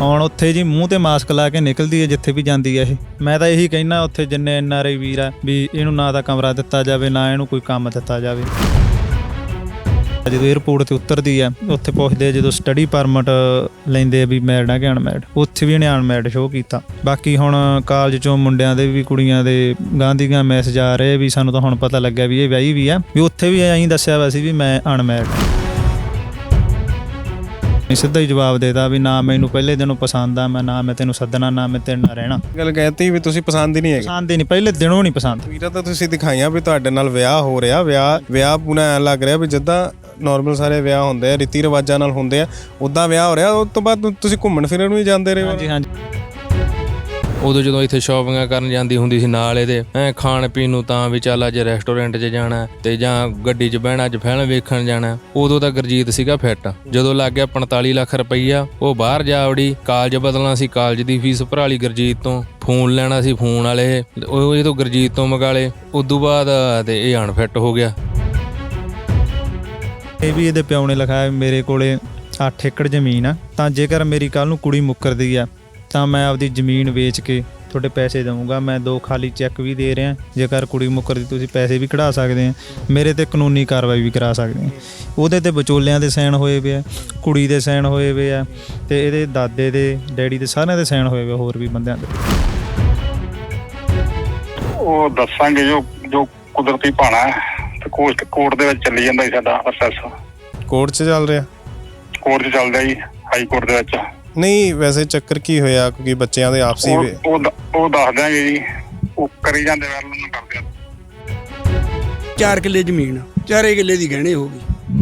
ਹੁਣ ਉੱਥੇ ਜੀ ਮੂੰਹ ਤੇ ਮਾਸਕ ਲਾ ਕੇ ਨਿਕਲਦੀ ਹੈ ਜਿੱਥੇ ਵੀ ਜਾਂਦੀ ਹੈ ਇਹ। ਮੈਂ ਤਾਂ ਇਹੀ ਕਹਿਣਾ ਉੱਥੇ ਜਿੰਨੇ ਐਨਆਰਆਈ ਵੀਰ ਆ ਵੀ ਇਹਨੂੰ ਨਾ ਤਾਂ ਕਮਰਾ ਦਿੱਤਾ ਜਾਵੇ, ਨਾ ਇਹਨੂੰ ਕੋਈ ਕੰਮ ਦਿੱਤਾ ਜਾਵੇ। ਜਦੋਂ 에어ਪੋਰਟ ਤੇ ਉਤਰਦੀ ਆ ਉੱਥੇ ਪੁੱਛਦੇ ਆ ਜਦੋਂ ਸਟੱਡੀ ਪਰਮਿਟ ਲੈਂਦੇ ਆ ਵੀ ਮੈਰਿਡ ਆ ਕਿ ਅਨਮੈਰਿਡ ਉੱਥੇ ਵੀ ਇਹਨੇ ਅਨਮੈਰਿਡ ਸ਼ੋਅ ਕੀਤਾ। ਬਾਕੀ ਹੁਣ ਕਾਲਜ ਚੋਂ ਮੁੰਡਿਆਂ ਦੇ ਵੀ, ਕੁੜੀਆਂ ਦੇ ਗਾਂਧੀ ਗਾ ਮੈਸੇਜ ਆ ਰਹੇ ਵੀ ਸਾਨੂੰ ਤਾਂ ਹੁਣ ਪਤਾ ਲੱਗਿਆ ਵੀ ਇਹ ਵਿਆਹੀ ਵੀ ਆ। ਵੀ ਉੱਥੇ ਵੀ ਐਂ ਦੱਸਿਆ ਹੋਇਆ ਸੀ ਵੀ ਮੈਂ ਅਨਮੈਰਿਡ ਇਹ ਸਿੱਧਾ ਹੀ ਜਵਾਬ ਦੇਦਾ ਵੀ ਨਾ ਮੈਨੂੰ ਪਹਿਲੇ ਦਿਨੋਂ ਪਸੰਦ ਆ ਮੈਂ ਨਾ ਮੈਂ ਤੈਨੂੰ ਸੱਦਣਾ ਨਾ ਮੈਂ ਤੇਰੇ ਨਾਲ ਰਹਿਣਾ। ਗੱਲ ਕਹਿਤੀ ਵੀ ਤੁਸੀਂ ਪਸੰਦ ਹੀ ਨਹੀਂ ਹੈਗੇ। ਪਸੰਦ ਹੀ ਨਹੀਂ ਪਹਿਲੇ ਦਿਨੋਂ ਨਹੀਂ ਪਸੰਦ। ਵੀਰਾ ਤਾਂ ਤੁਸੀਂ ਦਿਖਾਈਆਂ ਵੀ ਤੁਹਾਡੇ ਨਾਲ ਵਿਆਹ ਹੋ ਰਿਹਾ ਵਿਆਹ ਵਿਆਹ ਪੂਰਾ ਐਂ ਲੱਗ ਰਿਹਾ ਵੀ ਜਿੱਦਾਂ ਨਾਰਮਲ ਸਾਰੇ ਵਿਆਹ ਹੁੰਦੇ ਆ ਰੀਤੀ ਰਿਵਾਜਾਂ ਨਾਲ ਹੁੰਦੇ ਆ ਉਦਾਂ ਵਿਆਹ ਹੋ ਰਿਹਾ ਉਸ ਤੋਂ ਬਾਅਦ ਤੁਸੀਂ ਘੁੰਮਣ ਫਿਰਨ ਵੀ ਜਾਂਦੇ ਰਹੇ ਹੋ। ਹਾਂਜੀ ਹਾਂਜੀ। ਉਦੋਂ ਜਦੋਂ ਇੱਥੇ ਸ਼ਾਪਿੰਗਾਂ ਕਰਨ ਜਾਂਦੀ ਹੁੰਦੀ ਸੀ ਨਾਲ ਇਹਦੇ ਐ ਖਾਣ ਪੀਣ ਨੂੰ ਤਾਂ ਵੀ ਚੱਲ ਅੱਜ ਰੈਸਟੋਰੈਂਟ 'ਚ ਜਾਣਾ, ਤੇ ਜਾਂ ਗੱਡੀ 'ਚ ਬਹਿਣਾ, ਅੱਜ ਫਿਲਮ ਵੇਖਣ ਜਾਣਾ, ਉਦੋਂ ਤਾਂ ਗੁਰਜੀਤ ਸੀਗਾ ਫਿੱਟ ਜਦੋਂ ਲੱਗ ਗਿਆ 45 ਲੱਖ ਰੁਪਈਆ, ਉਹ ਬਾਹਰ ਜਾ ਵੜੀ, ਕਾਲਜ ਬਦਲਣਾ ਸੀ, ਕਾਲਜ ਦੀ ਫੀਸ ਭਰਾ ਲਈ ਗੁਰਜੀਤ ਤੋਂ, ਫੋਨ ਲੈਣਾ ਸੀ ਫੋਨ ਵਾਲੇ ਉਹ ਜਦੋਂ ਗੁਰਜੀਤ ਤੋਂ ਮੰਗਾ ਲਏ, ਉਦੋਂ ਬਾਅਦ ਤੇ ਇਹ ਅਨਫਿੱਟ ਹੋ ਗਿਆ। ਇਹ ਵੀ ਇਹਦੇ ਪਿਓ ਨੇ ਲਿਖਾਇਆ, ਮੇਰੇ ਕੋਲੇ 8 ਏਕੜ ਜ਼ਮੀਨ ਆ, ਤਾਂ ਜੇਕਰ ਮੇਰੀ ਕੱਲ ਨੂੰ ਕੁੜੀ ਮੁੱਕਰਦੀ ਆ ਤਾਂ ਮੈਂ ਆਪਦੀ ਜ਼ਮੀਨ ਵੇਚ ਕੇ ਤੁਹਾਡੇ ਪੈਸੇ ਦਵਾਂਗਾ ਮੈਂ ਦੋ ਖਾਲੀ ਚੈੱਕ ਵੀ ਦੇ ਰਿਹਾ। ਜੇਕਰ ਕੁੜੀ ਮੁੱਕਰਦੀ ਤੁਸੀਂ ਪੈਸੇ ਵੀ ਕਢਾ ਸਕਦੇ ਆ। ਮੇਰੇ ਤੇ ਕਾਨੂੰਨੀ ਕਾਰਵਾਈ ਵੀ ਕਰਾ ਸਕਦੇ ਆ। ਉਹਦੇ ਤੇ ਵਿਚੋਲਿਆਂ ਦੇ ਸਾਈਨ ਹੋਏ ਆ ਕੁੜੀ ਦੇ ਸਾਈਨ ਹੋਏ ਆ ਤੇ ਇਹਦੇ ਦਾਦੇ ਦੇ ਡੈਡੀ ਦੇ ਸਾਰਿਆਂ ਦੇ ਸਾਈਨ ਹੋਏ ਪਏ ਹੋਰ ਵੀ ਬੰਦਿਆਂ ਦੇ। ਉਹ ਦੱਸਾਂਗੇ ਜੋ ਜੋ ਕੁਦਰਤੀ ਭਾਣਾ ਤੇ ਕੋਰਟ ਕੋਰਟ ਦੇ ਵਿੱਚ ਚੱਲੀ ਜਾਂਦਾ ਸਾਡਾ ਪ੍ਰੋਸੈਸ ਕੋਰਟ 'ਚ ਚੱਲ ਰਿਹਾ। ਕੋਰਟ 'ਚ ਚੱਲਦਾ ਜੀ ਹਾਈ ਕੋਰਟ ਦੇ ਵਿੱਚ। ਨਹੀਂ ਵੈਸੇ ਚੱਕਰ ਕੀ ਹੋਇਆ? ਕਿਉਂਕਿ ਬੱਚਿਆਂ ਦੇ ਆਪਸੀ ਉਹ ਉਹ ਦ- ਉਹ ਦੱਸ ਦਿਆਂਗੇ ਜੀ। ਉਹ ਕਰੀ ਜਾਂਦੇ ਵੈਰ ਨੂੰ ਕਰਦੇ ਆ। ਚਾਰ ਕਿੱਲੇ ਜ਼ਮੀਨ ਚਾਰੇ ਕਿੱਲੇ ਦੀ ਗਹਿਣੇ ਹੋ ਗਈ।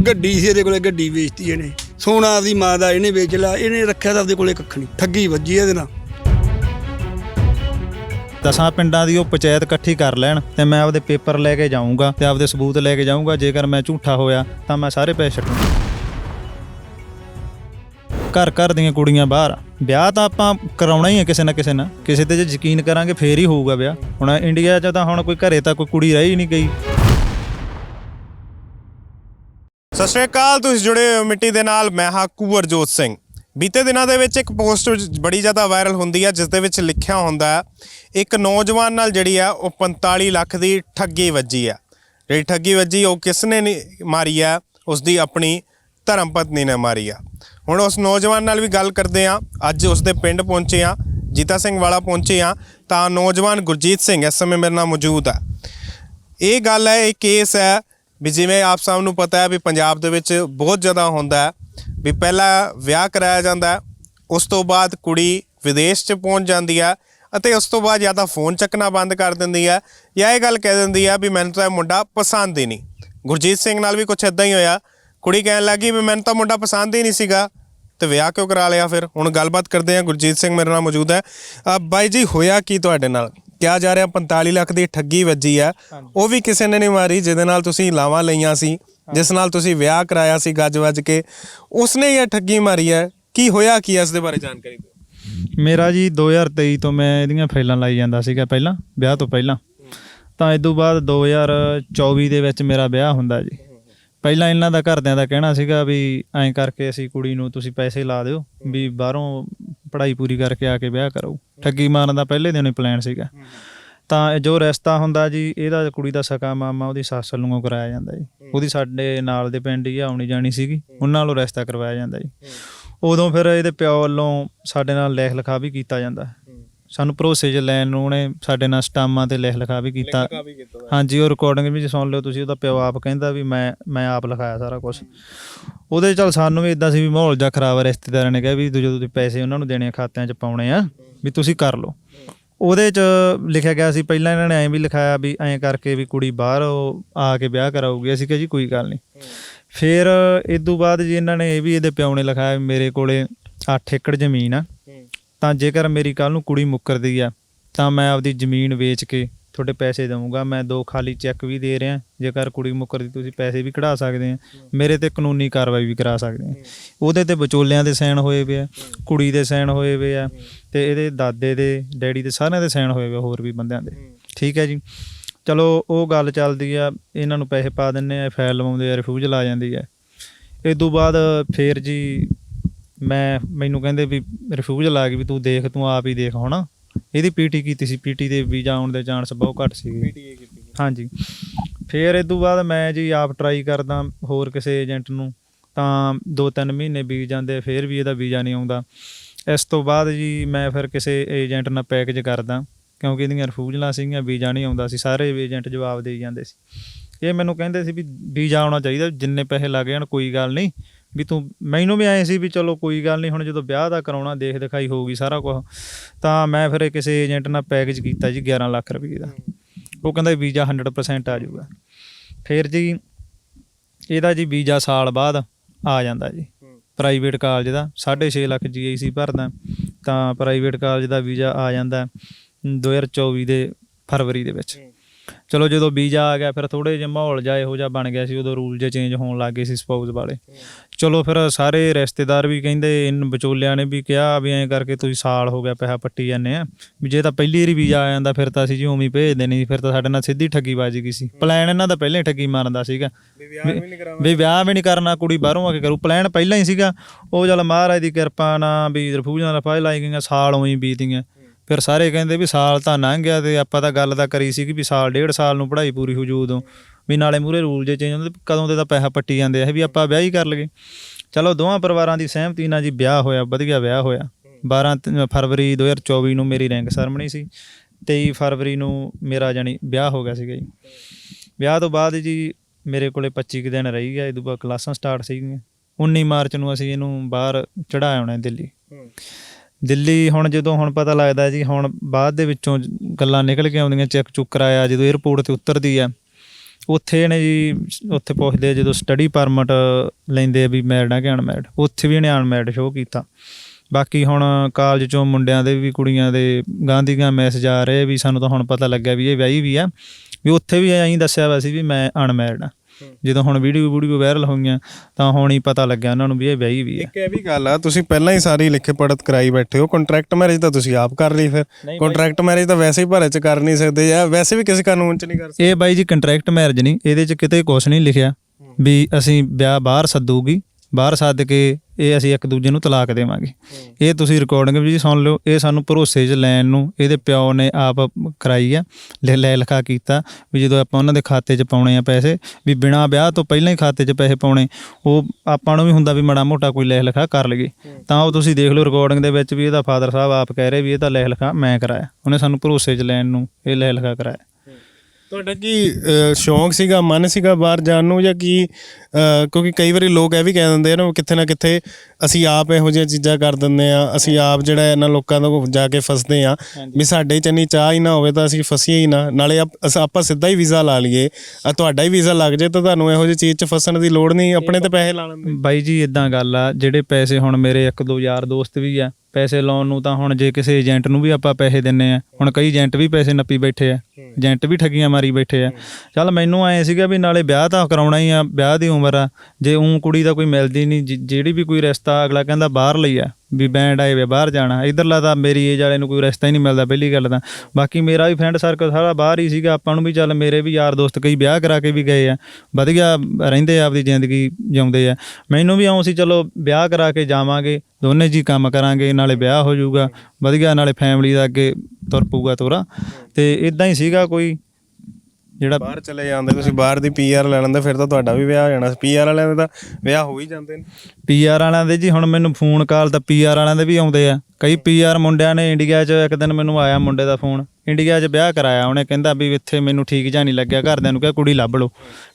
ਗੱਡੀ ਸੀ ਇਹਦੇ ਕੋਲੇ ਗੱਡੀ ਵੇਚਤੀ ਇਹਨੇ। ਸੋਨਾ ਆਪਦੀ ਮਾਂ ਦਾ ਇਹਨੇ ਵੇਚ ਲਿਆ। ਇਹਨੇ ਰੱਖਿਆ ਤਾਂ ਆਪਦੇ ਕੋਲੇ ਕੱਖ ਨਹੀਂ। ਠੱਗੀ ਵੱਜੀ ਇਹਦੇ ਨਾਲ। ਦਸਾਂ ਪਿੰਡਾਂ ਦੀ ਉਹ ਪੰਚਾਇਤ ਇਕੱਠੀ ਕਰ ਲੈਣ ਤੇ ਮੈਂ ਆਪਦੇ ਪੇਪਰ ਲੈ ਕੇ ਜਾਊਂਗਾ ਤੇ ਆਪਦੇ ਸਬੂਤ ਲੈ ਕੇ ਜਾਊਂਗਾ। ਜੇਕਰ ਮੈਂ ਝੂਠਾ ਹੋਇਆ ਤਾਂ ਮੈਂ ਸਾਰੇ ਪੈਸੇ ਛੱਡੂੰਗਾ। ਘਰ ਘਰ ਦੀਆਂ ਕੁੜੀਆਂ ਬਾਹਰ ਵਿਆਹ ਤਾਂ ਆਪਾਂ ਕਰਾਉਣਾ ਹੀ ਹੈ ਕਿਸੇ ਨਾ ਕਿਸੇ ਨਾਲ ਕਿਸੇ ਤੇ ਜੇ ਯਕੀਨ ਕਰਾਂਗੇ ਫੇਰ ਹੀ ਹੋਊਗਾ ਵਿਆਹ। ਹੁਣ ਇੰਡੀਆ 'ਚ ਤਾਂ ਹੁਣ ਕੋਈ ਘਰੇ ਤਾਂ ਕੋਈ ਕੁੜੀ ਰਹੀ ਨਹੀਂ ਗਈ। ਸਤਿ ਸ਼੍ਰੀ ਅਕਾਲ, ਤੁਸੀਂ ਜੁੜੇ ਹੋ ਮਿੱਟੀ ਦੇ ਨਾਲ। ਮੈਂ ਹਾਂ ਕੁਵਰਜੋਤ ਸਿੰਘ। ਬੀਤੇ ਦਿਨਾਂ ਦੇ ਵਿੱਚ ਇੱਕ ਪੋਸਟ ਬੜੀ ਜ਼ਿਆਦਾ ਵਾਇਰਲ ਹੁੰਦੀ ਹੈ ਜਿਸ ਦੇ ਵਿੱਚ ਲਿਖਿਆ ਹੁੰਦਾ ਹੈ ਇੱਕ ਨੌਜਵਾਨ ਨਾਲ ਜਿਹੜੀ ਆ, ਉਹ 45 ਲੱਖ ਦੀ ਠੱਗੀ ਵੱਜੀ ਆ। ਜਿਹੜੀ ਠੱਗੀ ਵੱਜੀ, ਉਹ ਕਿਸ ਨੇ ਨਹੀਂ ਮਾਰੀ ਆ? ਉਸ ਦੀ ਆਪਣੀ ਧਰਮ ਪਤਨੀ ਨੇ ਮਾਰੀ ਆ। ਹੁਣ ਉਸ ਨੌਜਵਾਨ ਨਾਲ ਵੀ ਗੱਲ ਕਰਦੇ ਆ ਅੱਜ ਉਸ ਦੇ ਪਿੰਡ ਪਹੁੰਚੇ ਆ ਜੀਤਾ ਸਿੰਘ ਵਾਲਾ ਪਹੁੰਚੇ ਆ ਤਾਂ ਨੌਜਵਾਨ ਗੁਰਜੀਤ ਸਿੰਘ ਇਸ ਸਮੇਂ ਮੇਰੇ ਨਾਲ ਮੌਜੂਦ ਆ ਇਹ ਗੱਲ ਹੈ, ਇਹ ਕੇਸ ਹੈ ਵੀ ਜਿਵੇਂ ਆਪ ਸਭ ਨੂੰ ਪਤਾ ਹੈ ਵੀ ਪੰਜਾਬ ਦੇ ਵਿੱਚ ਬਹੁਤ ਜ਼ਿਆਦਾ ਹੁੰਦਾ ਹੈ। ਵੀ ਪਹਿਲਾਂ ਵਿਆਹ ਕਰਾਇਆ ਜਾਂਦਾ ਉਸ ਤੋਂ ਬਾਅਦ ਕੁੜੀ ਵਿਦੇਸ਼ 'ਚ ਪਹੁੰਚ ਜਾਂਦੀ ਹੈ ਅਤੇ ਉਸ ਤੋਂ ਬਾਅਦ ਜਾਂ ਤਾਂ ਫੋਨ ਚੱਕਣਾ ਬੰਦ ਕਰ ਦਿੰਦੀ ਹੈ ਜਾਂ ਇਹ ਗੱਲ ਕਹਿ ਦਿੰਦੀ ਹੈ ਵੀ ਮੈਨੂੰ ਤਾਂ ਇਹ ਮੁੰਡਾ ਪਸੰਦ ਹੀ ਨਹੀਂ। ਗੁਰਜੀਤ ਸਿੰਘ ਨਾਲ ਵੀ ਕੁਝ ਇਦਾਂ ਹੀ ਹੋਇਆ। ਕੁੜੀ ਕਹਿਣ ਲੱਗੀ ਵੀ ਮੈਨੂੰ ਤਾਂ ਮੁੰਡਾ ਪਸੰਦ ਹੀ ਨਹੀਂ ਸੀਗਾ ਤੇ ਵਿਆਹ ਕਿਉਂ ਕਰਾ ਲਿਆ ਫਿਰ? ਹੁਣ ਗੱਲਬਾਤ ਕਰਦੇ ਹਾਂ ਗੁਰਜੀਤ ਸਿੰਘ ਮੇਰੇ ਨਾਲ ਮੌਜੂਦ ਹੈ। ਬਾਈ ਜੀ ਹੋਇਆ ਕੀ ਤੁਹਾਡੇ ਨਾਲ? ਕਿਹਾ ਜਾ ਰਿਹਾ 45 ਲੱਖ ਦੀ ਠੱਗੀ ਵੱਜੀ ਆ ਉਹ ਵੀ ਕਿਸੇ ਨੇ ਨਹੀਂ ਮਾਰੀ ਜਿਹਦੇ ਨਾਲ ਤੁਸੀਂ ਲਾਵਾਂ ਲਈਆਂ ਸੀ ਜਿਸ ਨਾਲ ਤੁਸੀਂ ਵਿਆਹ ਕਰਾਇਆ ਸੀ ਗੱਜ ਵੱਜ ਕੇ। ਉਸਨੇ ਹੀ ਇਹ ਠੱਗੀ ਮਾਰੀ ਹੈ। ਕੀ ਹੋਇਆ ਕੀ ਹੈ ਇਸ ਦੇ ਬਾਰੇ ਜਾਣਕਾਰੀ ਦਿਓ। ਮੇਰਾ ਜੀ 2023 ਤੋਂ ਮੈਂ ਇਹਦੀਆਂ ਫਾਈਲਾਂ ਲਾਈ ਜਾਂਦਾ ਸੀਗਾ ਪਹਿਲਾਂ ਵਿਆਹ ਤੋਂ ਪਹਿਲਾਂ। ਤਾਂ ਇਸ ਤੋਂ ਬਾਅਦ 2024 ਦੇ ਵਿੱਚ ਮੇਰਾ ਵਿਆਹ ਹੁੰਦਾ ਜੀ। ਪਹਿਲਾਂ ਇਹਨਾਂ ਦਾ ਘਰਦਿਆਂ ਦਾ ਕਹਿਣਾ ਸੀਗਾ ਵੀ ਐਂ ਕਰਕੇ ਅਸੀਂ ਕੁੜੀ ਨੂੰ ਤੁਸੀਂ ਪੈਸੇ ਲਾ ਦਿਓ ਵੀ ਬਾਹਰੋਂ ਪੜ੍ਹਾਈ ਪੂਰੀ ਕਰਕੇ ਆ ਕੇ ਵਿਆਹ ਕਰੋ। ਠੱਗੀ ਮਾਰਨ ਦਾ ਪਹਿਲੇ ਦਿਨ ਹੀ ਪਲਾਨ ਸੀਗਾ। ਤਾਂ ਜੋ ਰਿਸ਼ਤਾ ਹੁੰਦਾ ਜੀ ਇਹਦਾ ਕੁੜੀ ਦਾ ਸਕਾ ਮਾਮਾ ਉਹਦੀ ਸੱਸ ਨੂੰ ਕਰਾਇਆ ਜਾਂਦਾ ਜੀ। ਉਹਦੀ ਸਾਡੇ ਨਾਲ ਦੇ ਪਿੰਡ ਹੀ ਆਉਣੀ ਜਾਣੀ ਸੀਗੀ ਉਹਨਾਂ ਨਾਲੋਂ ਰਿਸ਼ਤਾ ਕਰਵਾਇਆ ਜਾਂਦਾ ਜੀ। ਉਦੋਂ ਫਿਰ ਇਹਦੇ ਪਿਓ ਵੱਲੋਂ ਸਾਡੇ ਨਾਲ ਲੇਖ ਲਿਖਾ ਵੀ ਕੀਤਾ ਜਾਂਦਾ। ਸਾਨੂੰ ਭਰੋਸੇ 'ਚ ਲੈਣ ਨੂੰ ਉਹਨੇ ਸਾਡੇ ਨਾਲ ਸਟਾਮਾਂ ਤੇ ਲੇਖ ਲਿਖਾ ਵੀ ਕੀਤਾ। ਹਾਂਜੀ ਉਹ ਰਿਕਾਰਡਿੰਗ ਵੀ ਸੁਣ ਲਿਓ ਤੁਸੀਂ ਉਹਦਾ ਪਿਓ ਆਪ ਕਹਿੰਦਾ ਵੀ ਮੈਂ ਮੈਂ ਆਪ ਲਿਖਾਇਆ ਸਾਰਾ ਕੁਝ ਉਹਦੇ ਚਲ ਸਾਨੂੰ ਵੀ ਇਦਾਂ ਸੀ ਵੀ ਮਾਹੌਲ ਜਾ ਖਰਾਬ ਆ ਰਿਸ਼ਤੇਦਾਰਾਂ ਨੇ ਕਿਹਾ ਵੀ ਜਦੋਂ ਤੁਸੀਂ ਪੈਸੇ ਉਹਨਾਂ ਨੂੰ ਦੇਣੇ ਖਾਤਿਆਂ 'ਚ ਪਾਉਣੇ ਆ ਵੀ ਤੁਸੀਂ ਕਰ ਲਓ। ਉਹਦੇ 'ਚ ਲਿਖਿਆ ਗਿਆ ਸੀ ਪਹਿਲਾਂ ਇਹਨਾਂ ਨੇ ਐਂ ਵੀ ਲਿਖਾਇਆ ਵੀ ਐਂ ਕਰਕੇ ਵੀ ਕੁੜੀ ਬਾਹਰ ਆ ਕੇ ਵਿਆਹ ਕਰਾਊਗੀ। ਅਸੀਂ ਕਿਹਾ ਜੀ ਕੋਈ ਗੱਲ ਨਹੀਂ ਫਿਰ ਇਦੋਂ ਬਾਅਦ ਜੀ ਇਹਨਾਂ ਨੇ ਇਹ ਵੀ ਇਹਦੇ ਪਿਓ ਨੇ ਲਿਖਾਇਆ ਵੀ ਮੇਰੇ ਕੋਲੇ 8 ਏਕੜ ਜ਼ਮੀਨ ਆ। ਤਾਂ ਜੇਕਰ ਮੇਰੀ ਕੱਲ ਨੂੰ ਕੁੜੀ ਮੁੱਕਰਦੀ ਆ, ਤਾਂ ਮੈਂ ਆਪਦੀ ਜ਼ਮੀਨ ਵੇਚ ਕੇ ਤੁਹਾਡੇ ਪੈਸੇ ਦਵਾਂਗਾ। ਮੈਂ ਦੋ ਖਾਲੀ ਚੈੱਕ ਵੀ ਦੇ ਰਿਹਾ। ਜੇਕਰ ਕੁੜੀ ਮੁੱਕਰਦੀ, ਤੁਸੀਂ ਪੈਸੇ ਵੀ ਕਢਾ ਸਕਦੇ ਆ। ਮੇਰੇ ਤੇ ਕਾਨੂੰਨੀ ਕਾਰਵਾਈ ਵੀ ਕਰਾ ਸਕਦੇ ਆ। ਉਹਦੇ ਤੇ ਵਿਚੋਲਿਆਂ ਦੇ ਸਾਈਨ ਹੋਏ ਪਏ ਆ, ਕੁੜੀ ਦੇ ਸਾਈਨ ਹੋਏ ਪਏ ਆ, ਤੇ ਇਹਦੇ ਦਾਦੇ ਦੇ, ਡੈਡੀ ਦੇ ਸਾਰਿਆਂ ਦੇ ਸਾਈਨ ਹੋਏ ਵੇ ਹੋਰ ਵੀ ਬੰਦਿਆਂ ਦੇ। ਠੀਕ ਹੈ ਜੀ। ਚਲੋ, ਉਹ ਗੱਲ ਚੱਲਦੀ ਆ, ਇਹਨਾਂ ਨੂੰ ਪੈਸੇ ਪਾ ਦਿੰਨੇ ਆ ਫਾਈਲ ਲਵਾਉਂਦੇ ਆ ਰਿਫਿਊਜ਼ਲ ਆ ਜਾਂਦੀ ਹੈ ਇਸ ਤੋਂ ਬਾਅਦ ਫੇਰ ਜੀ ਮੈਂ ਮੈਨੂੰ ਕਹਿੰਦੇ ਵੀ ਰਿਫਿਊਜ਼ਲ ਆ ਗਈ ਵੀ ਤੂੰ ਦੇਖ ਤੂੰ ਆਪ ਹੀ ਦੇਖ ਹੁਣ। ਇਹਦੀ ਪੀਟੀ ਕੀਤੀ ਸੀ ਪੀਟੀ ਦੇ ਵੀਜ਼ਾ ਆਉਣ ਦੇ ਚਾਂਸ ਬਹੁਤ ਘੱਟ ਸੀਗੇ। ਪੀਟੀਏ ਕੀਤੀ ਹਾਂਜੀ। ਫਿਰ ਇਸ ਤੋਂ ਬਾਅਦ ਮੈਂ ਜੀ ਆਪ ਟਰਾਈ ਕਰਦਾ ਹੋਰ ਕਿਸੇ ਏਜੰਟ ਨੂੰ ਤਾਂ 2-3 ਮਹੀਨੇ ਬੀਤ ਜਾਂਦੇ ਫਿਰ ਵੀ ਇਹਦਾ ਵੀਜ਼ਾ ਨਹੀਂ ਆਉਂਦਾ। ਇਸ ਤੋਂ ਬਾਅਦ ਜੀ ਮੈਂ ਫਿਰ ਕਿਸੇ ਏਜੰਟ ਨਾਲ ਪੈਕੇਜ ਕਰਦਾ ਕਿਉਂਕਿ ਇਹਦੀਆਂ ਰਿਫਿਊਜ਼ਲਾਂ ਸੀਗੀਆਂ ਵੀਜ਼ਾ ਨਹੀਂ ਆਉਂਦਾ ਸੀ ਸਾਰੇ ਏਜੰਟ ਜਵਾਬ ਦੇਈ ਜਾਂਦੇ ਸੀ। ਇਹ ਮੈਨੂੰ ਕਹਿੰਦੇ ਸੀ ਵੀ ਵੀਜ਼ਾ ਆਉਣਾ ਚਾਹੀਦਾ ਜਿੰਨੇ ਪੈਸੇ ਲੱਗ ਜਾਣ ਕੋਈ ਗੱਲ ਨਹੀਂ। ਵੀ ਤੂੰ ਮੈਨੂੰ ਵੀ ਐਂ ਸੀ ਵੀ ਚਲੋ ਕੋਈ ਗੱਲ ਨਹੀਂ, ਹੁਣ ਜਦੋਂ ਵਿਆਹ ਦਾ ਕਰਾਉਣਾ, ਦੇਖ ਦਿਖਾਈ ਹੋਊਗੀ ਸਾਰਾ ਕੁਝ ਤਾਂ ਮੈਂ ਫਿਰ ਕਿਸੇ ਏਜੰਟ ਨਾਲ ਪੈਕੇਜ ਕੀਤਾ ਜੀ 11 ਲੱਖ ਰੁਪਏ ਦਾ। ਉਹ ਕਹਿੰਦਾ ਵੀਜ਼ਾ 100% ਆ ਜਾਊਗਾ। ਫਿਰ ਜੀ ਇਹਦਾ ਜੀ ਵੀਜ਼ਾ ਸਾਲ ਬਾਅਦ ਆ ਜਾਂਦਾ ਜੀ। ਪ੍ਰਾਈਵੇਟ ਕਾਲਜ ਦਾ 6.5 ਲੱਖ ਜੀਆਈਸੀ ਭਰਦਾ, ਤਾਂ ਪ੍ਰਾਈਵੇਟ ਕਾਲਜ ਦਾ ਵੀਜ਼ਾ ਆ ਜਾਂਦਾ 2024 ਦੇ ਫਰਵਰੀ ਦੇ ਵਿੱਚ। ਚਲੋ ਜਦੋਂ ਵੀਜ਼ਾ ਆ ਗਿਆ ਫਿਰ ਥੋੜੇ ਜਿਹਾ ਮਾਹੌਲ ਜਿਹਾ ਇਹੋ ਜਿਹਾ ਬਣ ਗਿਆ ਸੀ ਉਦੋਂ ਰੂਲ ਜੇ ਚੇਂਜ ਹੋਣ ਲੱਗ ਗਏ ਸੀ ਸਪਾਊਸ ਵਾਲੇ। ਚਲੋ ਫਿਰ ਸਾਰੇ ਰਿਸ਼ਤੇਦਾਰ ਵੀ ਕਹਿੰਦੇ ਇਨ ਵਿਚੋਲਿਆਂ ਨੇ ਵੀ ਕਿਹਾ ਵੀ ਐਂ ਕਰਕੇ ਤੁਸੀਂ ਸਾਲ ਹੋ ਗਿਆ ਪੈਸਾ ਪੱਟੀ ਜਾਂਦੇ ਆ। ਵੀ ਜੇ ਤਾਂ ਪਹਿਲੀ ਵਾਰੀ ਵੀਜ਼ਾ ਆ ਜਾਂਦਾ ਫਿਰ ਤਾਂ ਅਸੀਂ ਜੀ ਉਵੇਂ ਹੀ ਭੇਜਦੇ ਨਹੀਂ ਫਿਰ ਤਾਂ ਸਾਡੇ ਨਾਲ ਸਿੱਧੀ ਠੱਗੀ ਵੱਜ ਗਈ ਸੀ। ਪਲਾਨ ਇਹਨਾਂ ਦਾ ਪਹਿਲਾਂ ਹੀ ਠੱਗੀ ਮਾਰਨ ਦਾ ਸੀਗਾ। ਵੀ ਵਿਆਹ ਵੀ ਨਹੀਂ ਕਰਾਉਣਾ ਵੀ ਵਿਆਹ ਵੀ ਨਹੀਂ ਕਰਨਾ ਕੁੜੀ ਬਾਹਰੋਂ ਆ ਕੇ ਕਰੂ। ਪਲਾਨ ਪਹਿਲਾਂ ਹੀ ਸੀਗਾ ਉਹ ਚੱਲ ਮਹਾਰਾਜ ਦੀ ਕਿਰਪਾ ਨਾਲ ਵੀ ਰਫੂਜਾਂ ਦਾ ਫਾਇਲ ਲਾਈ ਗਈਆਂ ਸਾਲ ਉਵੇਂ ਹੀ ਬੀਤ ਗਈਆਂ ਫਿਰ ਸਾਰੇ ਕਹਿੰਦੇ ਵੀ ਸਾਲ ਤਾਂ ਲੰਘ ਗਿਆ ਤੇ ਆਪਾਂ ਤਾਂ ਗੱਲ ਤਾਂ ਕਰੀ ਸੀ ਕਿ ਵੀ ਸਾਲ, ਡੇਢ ਸਾਲ ਨੂੰ ਪੜ੍ਹਾਈ ਪੂਰੀ ਹੋ ਜੂ ਉਦੋਂ। ਵੀ ਨਾਲੇ ਮੂਰੇ ਰੂਲ ਜੇ ਚੇਂਜ ਹੁੰਦੇ ਕਦੋਂ ਦੇ ਤਾਂ ਪੈਸਾ ਪੱਟੀ ਜਾਂਦੇ ਆ। ਵੀ ਆਪਾਂ ਵਿਆਹ ਹੀ ਕਰ ਲਗੇ ਚਲੋ ਦੋਵਾਂ ਪਰਿਵਾਰਾਂ ਦੀ ਸਹਿਮਤੀ ਨਾਲ ਜੀ ਵਿਆਹ ਹੋਇਆ, ਵਧੀਆ ਵਿਆਹ ਹੋਇਆ। 12 ਤ- ਫਰਵਰੀ 2024 ਨੂੰ ਮੇਰੀ ਰੈਂਕ ਸਰਮਣੀ ਸੀ। 23 ਫਰਵਰੀ ਨੂੰ ਮੇਰਾ ਜਾਨੀ ਵਿਆਹ ਹੋ ਗਿਆ ਸੀਗਾ ਜੀ। ਵਿਆਹ ਤੋਂ ਬਾਅਦ ਜੀ ਮੇਰੇ ਕੋਲੇ 25 ਕੁ ਦਿਨ ਰਹੀ ਗਿਆ ਇਹ ਬਾਅਦ ਕਲਾਸਾਂ ਸਟਾਰਟ ਸੀਗੀਆਂ। 19 ਮਾਰਚ ਨੂੰ ਅਸੀਂ ਇਹਨੂੰ ਬਾਹਰ ਚੜਾ ਹੋਣਾ ਦਿੱਲੀ। ਦਿੱਲੀ ਹੁਣ ਜਦੋਂ ਹੁਣ ਪਤਾ ਲੱਗਦਾ ਜੀ, ਹੁਣ ਬਾਅਦ ਦੇ ਵਿੱਚੋਂ ਗੱਲਾਂ ਨਿਕਲ ਕੇ ਆਉਂਦੀਆਂ, ਚੈੱਕ ਚੁੱਕ ਕਰਾਇਆ, ਜਦੋਂ 에ਅਰਪੋਰਟ ਤੇ ਉਤਰਦੀ ਆ, ਉੱਥੇ ਇਹਨੇ ਜੀ, ਉੱਥੇ ਪੁੱਛਦੇ ਜਦੋਂ ਸਟੱਡੀ ਪਰਮਿਟ ਲੈਂਦੇ ਆ ਵੀ ਮੈਰਿਡ ਆ ਕਿ ਅਨਮੈਰਿਡ ਉੱਥੇ ਵੀ ਇਹਨੇ ਅਨਮੈਰਿਡ ਸ਼ੋਅ ਕੀਤਾ। ਬਾਕੀ ਹੁਣ ਕਾਲਜ ਚੋਂ ਮੁੰਡਿਆਂ ਦੇ ਵੀ, ਕੁੜੀਆਂ ਦੇ, ਗਾਂਧੀ ਗਾਂ ਮੈਸੇਜ ਆ ਰਹੇ ਵੀ ਸਾਨੂੰ ਤਾਂ ਹੁਣ ਪਤਾ ਲੱਗਿਆ ਵੀ ਇਹ ਵਿਆਹੀ ਵੀ ਆ, ਵੀ ਉੱਥੇ ਵੀ ਐਂ ਦੱਸਿਆ ਹੋਇਆ ਸੀ ਵੀ ਮੈਂ ਅਨਮੈਰਿਡ ਆ। ਜਦੋਂ ਹੁਣ ਵੀਡੀਓ ਵੀਡੀਓ ਵਾਇਰਲ ਹੋਈਆਂ ਤਾਂ ਹੁਣ ਹੀ ਪਤਾ ਲੱਗਿਆ ਉਹਨਾਂ ਨੂੰ ਵੀ ਇਹ ਵਿਆਹੀ ਵੀ ਆ। ਇੱਕ ਇਹ ਵੀ ਗੱਲ ਆ ਤੁਸੀਂ ਪਹਿਲਾਂ ਹੀ ਸਾਰੀ ਲਿਖੇ ਪੜਤ ਕਰਾਈ ਬੈਠੇ ਹੋ। ਕੰਟਰੈਕਟ ਮੈਰਿਜ ਤਾਂ ਤੁਸੀਂ ਆਪ ਕਰ ਲਈ ਫਿਰ। ਕੰਟਰੈਕਟ ਮੈਰਿਜ ਤਾਂ ਵੈਸੇ ਹੀ ਭਾਰਤ ਚ ਕਰ ਨਹੀਂ ਸਕਦੇ ਜਾਂ ਵੈਸੇ ਵੀ ਕਿਸੇ ਕਾਨੂੰਨ ਚ ਨਹੀਂ ਕਰ ਸਕਦੇ। ਇਹ ਬਾਈ ਜੀ ਕੰਟਰੈਕਟ ਮੈਰਿਜ ਨਹੀਂ ਇਹਦੇ 'ਚ ਕਿਤੇ ਕੁਝ ਨਹੀਂ ਲਿਖਿਆ ਵੀ ਅਸੀਂ ਵਿਆਹ ਬਾਹਰ ਸੱਦੂਗੀ ਬਾਹਰ ਸੱਦ ਕੇ ਇਹ ਅਸੀਂ ਇੱਕ ਦੂਜੇ ਨੂੰ ਤਲਾਕ ਦੇਵਾਂਗੇ। ਇਹ ਤੁਸੀਂ ਰਿਕਾਰਡਿੰਗ ਵੀ ਸੁਣ ਲਿਓ, ਇਹ ਸਾਨੂੰ ਭਰੋਸੇ 'ਚ ਲੈਣ ਨੂੰ ਇਹਦੇ ਪਿਓ ਨੇ ਆਪ ਕਰਾਈ ਆ, ਲੈ ਲਿਖਾ ਕੀਤਾ ਵੀ ਜਦੋਂ ਆਪਾਂ ਉਹਨਾਂ ਦੇ ਖਾਤੇ 'ਚ ਪਾਉਣੇ ਆ ਪੈਸੇ, ਵੀ ਬਿਨਾ ਵਿਆਹ ਤੋਂ ਪਹਿਲਾਂ ਹੀ ਖਾਤੇ 'ਚ ਪੈਸੇ ਪਾਉਣੇ, ਉਹ ਆਪਾਂ ਨੂੰ ਵੀ ਹੁੰਦਾ ਵੀ ਮਾੜਾ ਮੋਟਾ ਕੋਈ ਲੈ ਲਿਖਾ ਕਰ ਲਈਏ। ਤਾਂ ਉਹ ਤੁਸੀਂ ਦੇਖ ਲਓ ਰਿਕਾਰਡਿੰਗ ਦੇ ਵਿੱਚ ਵੀ ਇਹਦਾ ਫਾਦਰ ਸਾਹਿਬ ਆਪ ਕਹਿ ਰਹੇ ਵੀ ਇਹ ਤਾਂ ਲੈ ਲਿਖਾ ਮੈਂ ਕਰਾਇਆ। ਉਹਨੇ ਸਾਨੂੰ ਭਰੋਸੇ 'ਚ ਲੈਣ ਨੂੰ ਇਹ ਲੈ ਲਿਖਾ ਕਰਾਇਆ। ਤੁਹਾਡਾ ਕੀ ਅਹ, ਸ਼ੌਂਕ ਸੀਗਾ ਮਨ ਸੀਗਾ ਬਾਹਰ ਜਾਣ ਨੂੰ ਜਾਂ ਕੀ ਅਹ, ਕਿਉਂਕਿ ਕਈ ਵਾਰੀ ਲੋਕ ਇਹ ਵੀ ਕਹਿ ਦਿੰਦੇ ਆ ਨਾ ਕਿੱਥੇ ਨਾ ਕਿੱਥੇ ਅਸੀਂ ਆਪ ਇਹੋ ਜਿਹੀਆਂ ਚੀਜ਼ਾਂ ਕਰ ਦਿੰਦੇ ਆ ਅਸੀਂ ਆਪ ਜਿਹੜਾ ਇਹਨਾਂ ਲੋਕਾਂ ਤੋਂ ਜਾ ਕੇ ਫਸਦੇ ਆ ਵੀ ਸਾਡੇ ਚ ਇੰਨੀ ਚਾਹ ਹੀ ਨਾ ਹੋਵੇ ਤਾਂ ਅਸੀਂ ਫਸੀਏ ਹੀ ਨਾ ਨਾਲੇ ਆਪ- ਸਿੱਧਾ ਹੀ ਵੀਜ਼ਾ ਲਾ ਲਈਏ। ਆ ਤੁਹਾਡਾ ਹੀ ਵੀਜ਼ਾ ਲੱਗ ਜੇ ਤਾਂ ਤੁਹਾਨੂੰ ਇਹੋ ਜਿਹੀ ਚੀਜ਼ 'ਚ ਫਸਣ ਦੀ ਲੋੜ ਨਹੀਂ ਆਪਣੇ ਤੇ ਪੈਸੇ ਲਾ ਲੈਂਦੇ। ਬਾਈ ਜੀ ਇਦਾਂ ਗੱਲ ਆ ਜਿਹੜੇ ਪੈਸੇ ਹੁਣ ਮੇਰੇ ਇੱਕ ਦੋ ਯਾਰ ਦੋਸਤ ਵੀ ਆ ਪੈਸੇ ਲਾਉਣ ਨੂੰ ਤਾਂ ਹੁਣ ਜੇ ਕਿਸੇ ਏਜੰਟ ਨੂੰ ਵੀ ਆਪਾਂ ਪੈਸੇ ਦਿੰਨੇ ਆ ਹੁਣ ਕਈ ਏਜੰਟ ਵੀ ਪੈਸੇ ਨੱਪੀ ਬੈਠੇ ਆ ਏਜੰਟ ਵੀ ਠੱਗੀਆਂ ਮਾਰੀ ਬੈਠੇ ਆ। ਚੱਲ ਮੈਨੂੰ ਐ ਸੀਗਾ ਵੀ ਨਾਲੇ ਵਿਆਹ ਤਾਂ ਕਰਾਉਣਾ ਹੀ ਆ ਵਿਆਹ ਦੀ ਉਮਰ ਆ ਜੇ ਉਂ ਕੁੜੀ ਦਾ ਕੋਈ ਮਿਲਦੀ ਨਹੀਂ ਜਿਹੜੀ ਵੀ ਕੋਈ ਰਿਸ਼ਤਾ ਅਗਲਾ ਕਹਿੰਦਾ ਬਾਹਰ ਲਈ ਆ, ਵੀ ਬੈਂਡ ਆਏ ਵੇ ਬਾਹਰ ਜਾਣਾ। ਇਧਰਲਾ ਤਾਂ ਮੇਰੀ ਏਜ ਵਾਲੇ ਨੂੰ ਕੋਈ ਰਿਸ਼ਤਾ ਹੀ ਨਹੀਂ ਮਿਲਦਾ ਪਹਿਲੀ ਗੱਲ ਤਾਂ। ਬਾਕੀ ਮੇਰਾ ਵੀ ਫਰੈਂਡ ਸਰਕਲ ਸਾਰਾ ਬਾਹਰ ਹੀ ਸੀਗਾ, ਆਪਾਂ ਨੂੰ ਵੀ ਚੱਲ ਮੇਰੇ ਵੀ ਯਾਰ ਦੋਸਤ ਕਈ ਵਿਆਹ ਕਰਾ ਕੇ ਵੀ ਗਏ ਆ। ਵਧੀਆ ਰਹਿੰਦੇ ਆ, ਆਪਦੀ ਜ਼ਿੰਦਗੀ ਜਿਉਂਦੇ ਆ। ਮੈਨੂੰ ਵੀ ਆਉਂ ਸੀ, ਚਲੋ ਵਿਆਹ ਕਰਾ ਕੇ ਜਾਵਾਂਗੇ, ਦੋਨੇ ਜੀ ਕੰਮ ਕਰਾਂਗੇ, ਨਾਲੇ ਵਿਆਹ ਹੋ ਜਾਊਗਾ। ਵਧੀਆ ਨਾਲੇ ਫੈਮਿਲੀ ਦਾ ਅੱਗੇ ਤੁਰ ਪਊਗਾ ਤੋਰਾ। ਤੇ ਇਦਾਂ ਹੀ ਸੀਗਾ ਕੋਈ ਜਿਹੜਾ ਬਾਹਰ ਚਲੇ ਜਾਂਦੇ ਤੁਸੀਂ ਬਾਹਰ ਦੀ ਪੀਆਰ ਲੈ ਲੈਂਦੇ ਫਿਰ ਤਾਂ ਤੁਹਾਡਾ ਵੀ ਵਿਆਹ ਹੋ ਜਾਣਾ। ਪੀਆਰ ਵਾਲਿਆਂ ਦੇ ਤਾਂ ਵਿਆਹ ਹੋ ਹੀ ਜਾਂਦੇ ਨੇ। ਪੀਆਰ ਵਾਲਿਆਂ ਦੇ ਜੀ ਹੁਣ ਮੈਨੂੰ ਫੋਨ ਕਾਲ ਤਾਂ ਪੀਆਰ ਵਾਲਿਆਂ ਦੇ ਵੀ ਆਉਂਦੇ ਆ। ਕਈ ਪੀਆਰ ਮੁੰਡਿਆਂ ਨੇ ਇੰਡੀਆ 'ਚ ਇੱਕ ਦਿਨ ਮੈਨੂੰ ਆਇਆ ਮੁੰਡੇ ਦਾ ਫੋਨ ਇੰਡੀਆ 'ਚ ਵਿਆਹ ਕਰਾਇਆ ਉਹਨੇ ਕਹਿੰਦਾ ਵੀ ਇੱਥੇ ਮੈਨੂੰ ਠੀਕ ਜਾਂ ਨਹੀਂ ਲੱਗਿਆ ਘਰਦਿਆਂ ਨੂੰ ਕਿਹਾ ਕੁੜੀ ਲੱਭ ਲਓ।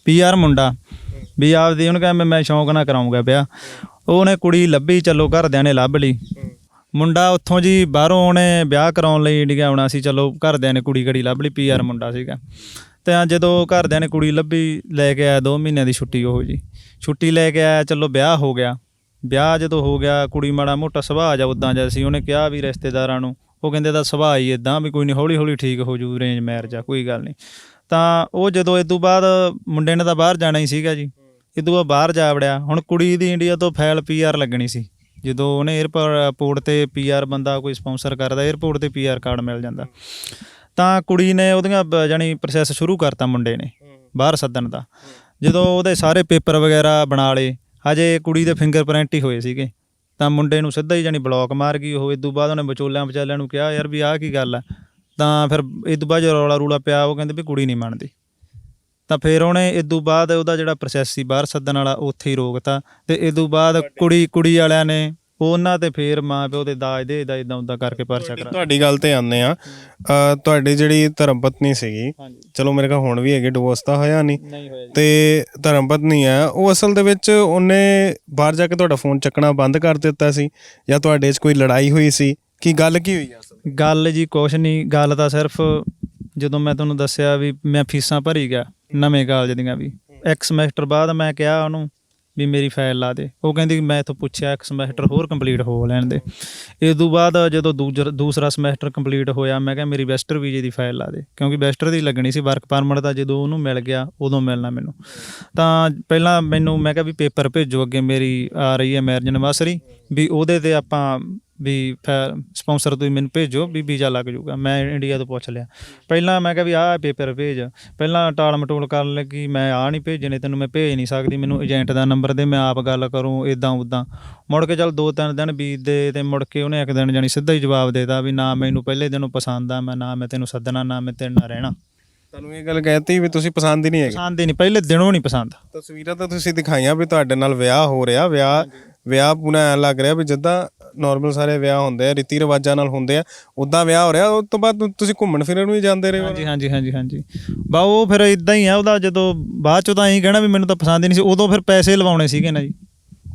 ਪੀਆਰ ਮੁੰਡਾ ਵੀ ਆਪਦੀ ਉਹਨੂੰ ਕਹਿੰਦਾ ਮੈਂ ਸ਼ੌਂਕ ਨਾਲ ਕਰਾਉਂਗਾ ਵਿਆਹ। ਉਹਨੇ ਕੁੜੀ ਲੱਭੀ ਚਲੋ ਘਰਦਿਆਂ ਨੇ ਲੱਭ ਲਈ। ਮੁੰਡਾ ਉੱਥੋਂ ਜੀ ਬਾਹਰੋਂ ਉਹਨੇ ਵਿਆਹ ਕਰਾਉਣ ਲਈ ਇੰਡੀਆ ਆਉਣਾ ਸੀ ਚਲੋ ਘਰਦਿਆਂ ਨੇ ਕੁੜੀ ਘੜੀ ਲੱਭ ਲਈ। ਪੀਆਰ ਮੁੰਡਾ ਸੀਗਾ। ਤੇ ਆ ਜਦੋਂ ਘਰਦਿਆਂ ਨੇ ਕੁੜੀ ਲੱਭੀ, ਲੈ ਕੇ ਆਇਆ 2 ਮਹੀਨਿਆਂ ਦੀ ਛੁੱਟੀ ਉਹ ਜੀ। ਛੁੱਟੀ ਲੈ ਕੇ ਆਇਆ, ਚਲੋ ਵਿਆਹ ਹੋ ਗਿਆ। ਵਿਆਹ ਜਦੋਂ ਹੋ ਗਿਆ, ਕੁੜੀ ਮਾੜਾ ਮੋਟਾ ਸੁਭਾਅ ਜਾ ਉਦਾਂ ਜਿਹਾ ਸੀ, ਉਹਨੇ ਕਿਹਾ ਵੀ ਰਿਸ਼ਤੇਦਾਰਾਂ ਨੂੰ, ਉਹ ਕਹਿੰਦੇ ਦਾ ਸੁਭਾਅ ਹੀ ਇਦਾਂ ਵੀ ਕੋਈ ਨਹੀਂ ਹੌਲੀ ਹੌਲੀ ਠੀਕ ਹੋ ਜੂ ਰੇਂਜ ਮੈਰਿਜ ਆ, ਕੋਈ ਗੱਲ ਨਹੀਂ ਤਾਂ ਉਹ ਜਦੋਂ ਇਸ ਤੋਂ ਬਾਅਦ ਮੁੰਡੇ ਨੇ ਤਾਂ ਬਾਹਰ ਜਾਣਾ ਹੀ ਸੀਗਾ ਜੀ। ਇਹ ਤੋਂ ਬਾਅਦ ਬਾਹਰ ਜਾ ਵੜਿਆ। ਹੁਣ ਕੁੜੀ ਦੀ ਇੰਡੀਆ ਤੋਂ ਫਾਈਲ ਪੀਆਰ ਲੱਗਣੀ ਸੀ। ਜਦੋਂ ਉਹਨੇ 에ਅਰਪੋਰਟ ਤੇ ਪੀਆਰ ਬੰਦਾ ਕੋਈ ਸਪਾਂਸਰ ਕਰਦਾ 에ਅਰਪੋਰਟ ਤੇ ਪੀਆਰ ਕਾਰਡ ਮਿਲ ਜਾਂਦਾ। ਤਾਂ ਕੁੜੀ ਨੇ ਉਹਦੀਆਂ ਜਾਣੀ ਪ੍ਰੋਸੈਸ ਸ਼ੁਰੂ ਕਰਤਾ ਮੁੰਡੇ ਨੇ ਬਾਹਰ ਸੱਦਣ ਦਾ। ਜਦੋਂ ਉਹਦੇ ਸਾਰੇ ਪੇਪਰ ਵਗੈਰਾ ਬਣਾ ਲਏ ਹਜੇ ਕੁੜੀ ਦੇ ਫਿੰਗਰਪ੍ਰਿੰਟ ਹੀ ਹੋਏ ਸੀਗੇ। ਤਾਂ ਮੁੰਡੇ ਨੂੰ ਸਿੱਧਾ ਹੀ ਜਾਨੀ ਬਲੌਕ ਮਾਰ ਗਈ ਉਹ ਇਦੋਂ ਬਾਅਦ ਉਹਨੇ ਵਿਚੋਲਿਆਂ ਵਿਚਾਲਿਆਂ ਨੂੰ ਕਿਹਾ ਯਾਰ ਵੀ ਆਹ ਕੀ ਗੱਲ ਆ? ਤਾਂ ਫਿਰ ਇਦੋਂ ਬਾਅਦ ਜਦੋਂ ਰੌਲਾ ਰੂਲਾ ਪਿਆ ਉਹ ਕਹਿੰਦੇ ਵੀ ਕੁੜੀ ਨਹੀਂ ਮੰਨਦੀ। ਤਾਂ ਫਿਰ ਉਹਨੇ ਇਦੋਂ ਬਾਅਦ ਉਹਦਾ ਜਿਹੜਾ ਪ੍ਰੋਸੈਸ ਸੀ ਬਾਹਰ ਸੱਦਣ ਵਾਲਾ ਉੱਥੇ ਹੀ ਰੋਕਤਾ ਤੇ। ਇਦੋਂ ਬਾਅਦ ਕੁੜੀ ਕੁੜੀ ਵਾਲਿਆਂ ਨੇ ਉਹਨਾਂ ਤੇ ਫੇਰ ਮਾਂ ਪਿਓ ਦੇ ਦਾਜ ਦੇ ਦਾ ਇਦਾਂ ਉਦਾਂ ਕਰਕੇ ਪਰਚਾ ਕਰਾ ਤੁਹਾਡੀ ਗੱਲ ਤੇ ਆਉਂਦੇ ਆ ਤੁਹਾਡੀ ਜਿਹੜੀ ਧਰਮ ਪਤਨੀ ਸੀਗੀ ਚਲੋ ਮੇਰੇ ਕੋਲ ਹੁਣ ਵੀ ਹੈਗੇ ਡਿਵੋਰਸ ਤਾਂ ਹੋਇਆ ਨਹੀਂ ਤੇ ਧਰਮ ਪਤਨੀ ਆ ਉਹ ਅਸਲ ਦੇ ਵਿੱਚ ਉਹਨੇ ਬਾਹਰ ਜਾ ਕੇ ਤੁਹਾਡਾ ਫੋਨ ਚੱਕਣਾ ਬੰਦ ਕਰ ਦਿੱਤਾ ਸੀ ਜਾਂ ਤੁਹਾਡੇ 'ਚ ਕੋਈ ਲੜਾਈ ਹੋਈ ਸੀ? ਕੀ ਗੱਲ ਕੀ ਹੋਈ ਅਸਲ ਗੱਲ ਜੀ ਕੁਛ ਨਹੀਂ ਗੱਲ ਤਾਂ ਸਿਰਫ ਜਦੋਂ ਮੈਂ ਤੁਹਾਨੂੰ ਦੱਸਿਆ ਵੀ ਮੈਂ ਫੀਸਾਂ ਭਰੀ ਗਿਆ ਨਵੇਂ ਕਾਲਜ ਦੀਆਂ ਵੀ। ਇੱਕ ਸਮੈਸਟਰ ਬਾਅਦ ਮੈਂ ਕਿਹਾ ਉਹਨੂੰ ਵੀ ਮੇਰੀ ਫਾਈਲ ਲਾ ਦੇ। ਉਹ ਕਹਿੰਦੀ ਮੈਂ ਇਥੋਂ ਪੁੱਛਿਆ ਇੱਕ ਸਮੈਸਟਰ ਹੋਰ ਕੰਪਲੀਟ ਹੋ ਲੈਣ ਦੇ। ਇਸ ਤੋਂ ਬਾਅਦ ਜਦੋਂ ਦੂਜਰ- ਦੂਸਰਾ ਸਮੈਸਟਰ ਕੰਪਲੀਟ ਹੋਇਆ, ਮੈਂ ਕਿਹਾ ਮੇਰੀ ਵੈਸਟਰ ਵੀਜ਼ੇ ਦੀ ਫਾਈਲ ਲਾ ਦੇ। ਕਿਉਂਕਿ ਵੈਸਟਰ ਦੀ ਲੱਗਣੀ ਸੀ ਵਰਕ ਪਰਮਿਟ ਦਾ ਜਦੋਂ ਉਹਨੂੰ ਮਿਲ ਗਿਆ, ਉਦੋਂ ਮਿਲਣਾ ਮੈਨੂੰ। ਤਾਂ ਪਹਿਲਾਂ ਮੈਨੂੰ, ਮੈਂ ਕਿਹਾ ਵੀ ਪੇਪਰ ਭੇਜੋ ਅੱਗੇ, ਮੇਰੀ ਆ ਰਹੀ ਹੈ ਮੈਰਿਜ ਐਨਵਰਸਰੀ ਵੀ ਉਹਦੇ ਤੇ ਆਪਾਂ ਵੀ ਸਪਾਂਸਰ ਤੁਸੀਂ ਮੈਨੂੰ ਭੇਜੋ ਵੀ ਵੀਜ਼ਾ ਲੱਗ ਜਾਊਗਾ। ਮੈਂ ਇੰਡੀਆ ਤੋਂ ਪੁੱਛ ਲਿਆ। ਪਹਿਲਾਂ ਮੈਂ ਕਿਹਾ ਵੀ ਆਹ ਪੇਪਰ ਭੇਜ। ਪਹਿਲਾਂ ਟਾਲ ਮਟੋਲ ਕਰਨ ਲੱਗੀ ਮੈਂ ਆ ਨਹੀਂ ਭੇਜਣੇ ਤੈਨੂੰ ਮੈਂ ਭੇਜ ਨਹੀਂ ਸਕਦੀ ਮੈਨੂੰ ਏਜੰਟ ਦਾ ਨੰਬਰ ਦੇ ਮੈਂ ਆਪ ਗੱਲ ਕਰੂੰ ਇਦਾਂ ਉਦਾਂ ਮੁੜ ਕੇ ਚੱਲ ਦੋ ਤਿੰਨ ਦਿਨ ਬੀਤਦੇ ਤੇ ਮੁੜ ਕੇ ਉਹਨੇ ਇੱਕ ਦਿਨ ਜਾਨੀ ਸਿੱਧਾ ਹੀ ਜਵਾਬ ਦੇਤਾ ਵੀ ਨਾ ਮੈਨੂੰ ਪਹਿਲੇ ਦਿਨੋਂ ਪਸੰਦ ਆ ਮੈਂ ਨਾ ਮੈਂ ਤੈਨੂੰ ਸੱਦਣਾ ਨਾ ਮੈਂ ਤੇਰੇ ਨਾਲ ਰਹਿਣਾ। ਤੁਹਾਨੂੰ ਇਹ ਗੱਲ ਕਹਿਤੀ ਵੀ ਤੁਸੀਂ ਪਸੰਦ ਹੀ ਨਹੀਂ ਹੈਗੇ। ਪਸੰਦ ਹੀ ਨਹੀਂ ਪਹਿਲੇ ਦਿਨੋਂ ਨਹੀਂ ਪਸੰਦ। ਤਸਵੀਰਾਂ ਤਾਂ ਤੁਸੀਂ ਦਿਖਾਈਆਂ ਵੀ ਤੁਹਾਡੇ ਨਾਲ ਵਿਆਹ ਹੋ ਰਿਹਾ ਵਿਆਹ ਵਿਆਹ ਪੂਰਾ ਲੱਗ ਰਿਹਾ ਵੀ ਜਿੱਦਾਂ ਨਾਰਮਲ ਸਾਰੇ ਵਿਆਹ ਹੁੰਦੇ ਆ ਰੀਤੀ ਰਿਵਾਜਾਂ ਨਾਲ ਹੁੰਦੇ ਆ ਉਦਾਂ ਵਿਆਹ ਹੋ ਰਿਹਾ ਉਸ ਤੋਂ ਬਾਅਦ ਤੁਸੀਂ ਘੁੰਮਣ ਫਿਰਨ ਵੀ ਜਾਂਦੇ ਰਹੇ ਹੋ। ਹਾਂਜੀ ਹਾਂਜੀ ਹਾਂਜੀ ਹਾਂਜੀ। ਬਾ ਉਹ ਫਿਰ ਇਦਾਂ ਹੀ ਆ ਉਹਦਾ ਜਦੋਂ ਬਾਅਦ ਚੋਂ ਤਾਂ ਐਂ ਕਹਿਣਾ ਵੀ ਮੈਨੂੰ ਤਾਂ ਪਸੰਦ ਹੀ ਨਹੀਂ ਸੀ ਉਦੋਂ ਫਿਰ ਪੈਸੇ ਲਵਾਉਣੇ ਸੀਗੇ ਨਾ ਜੀ।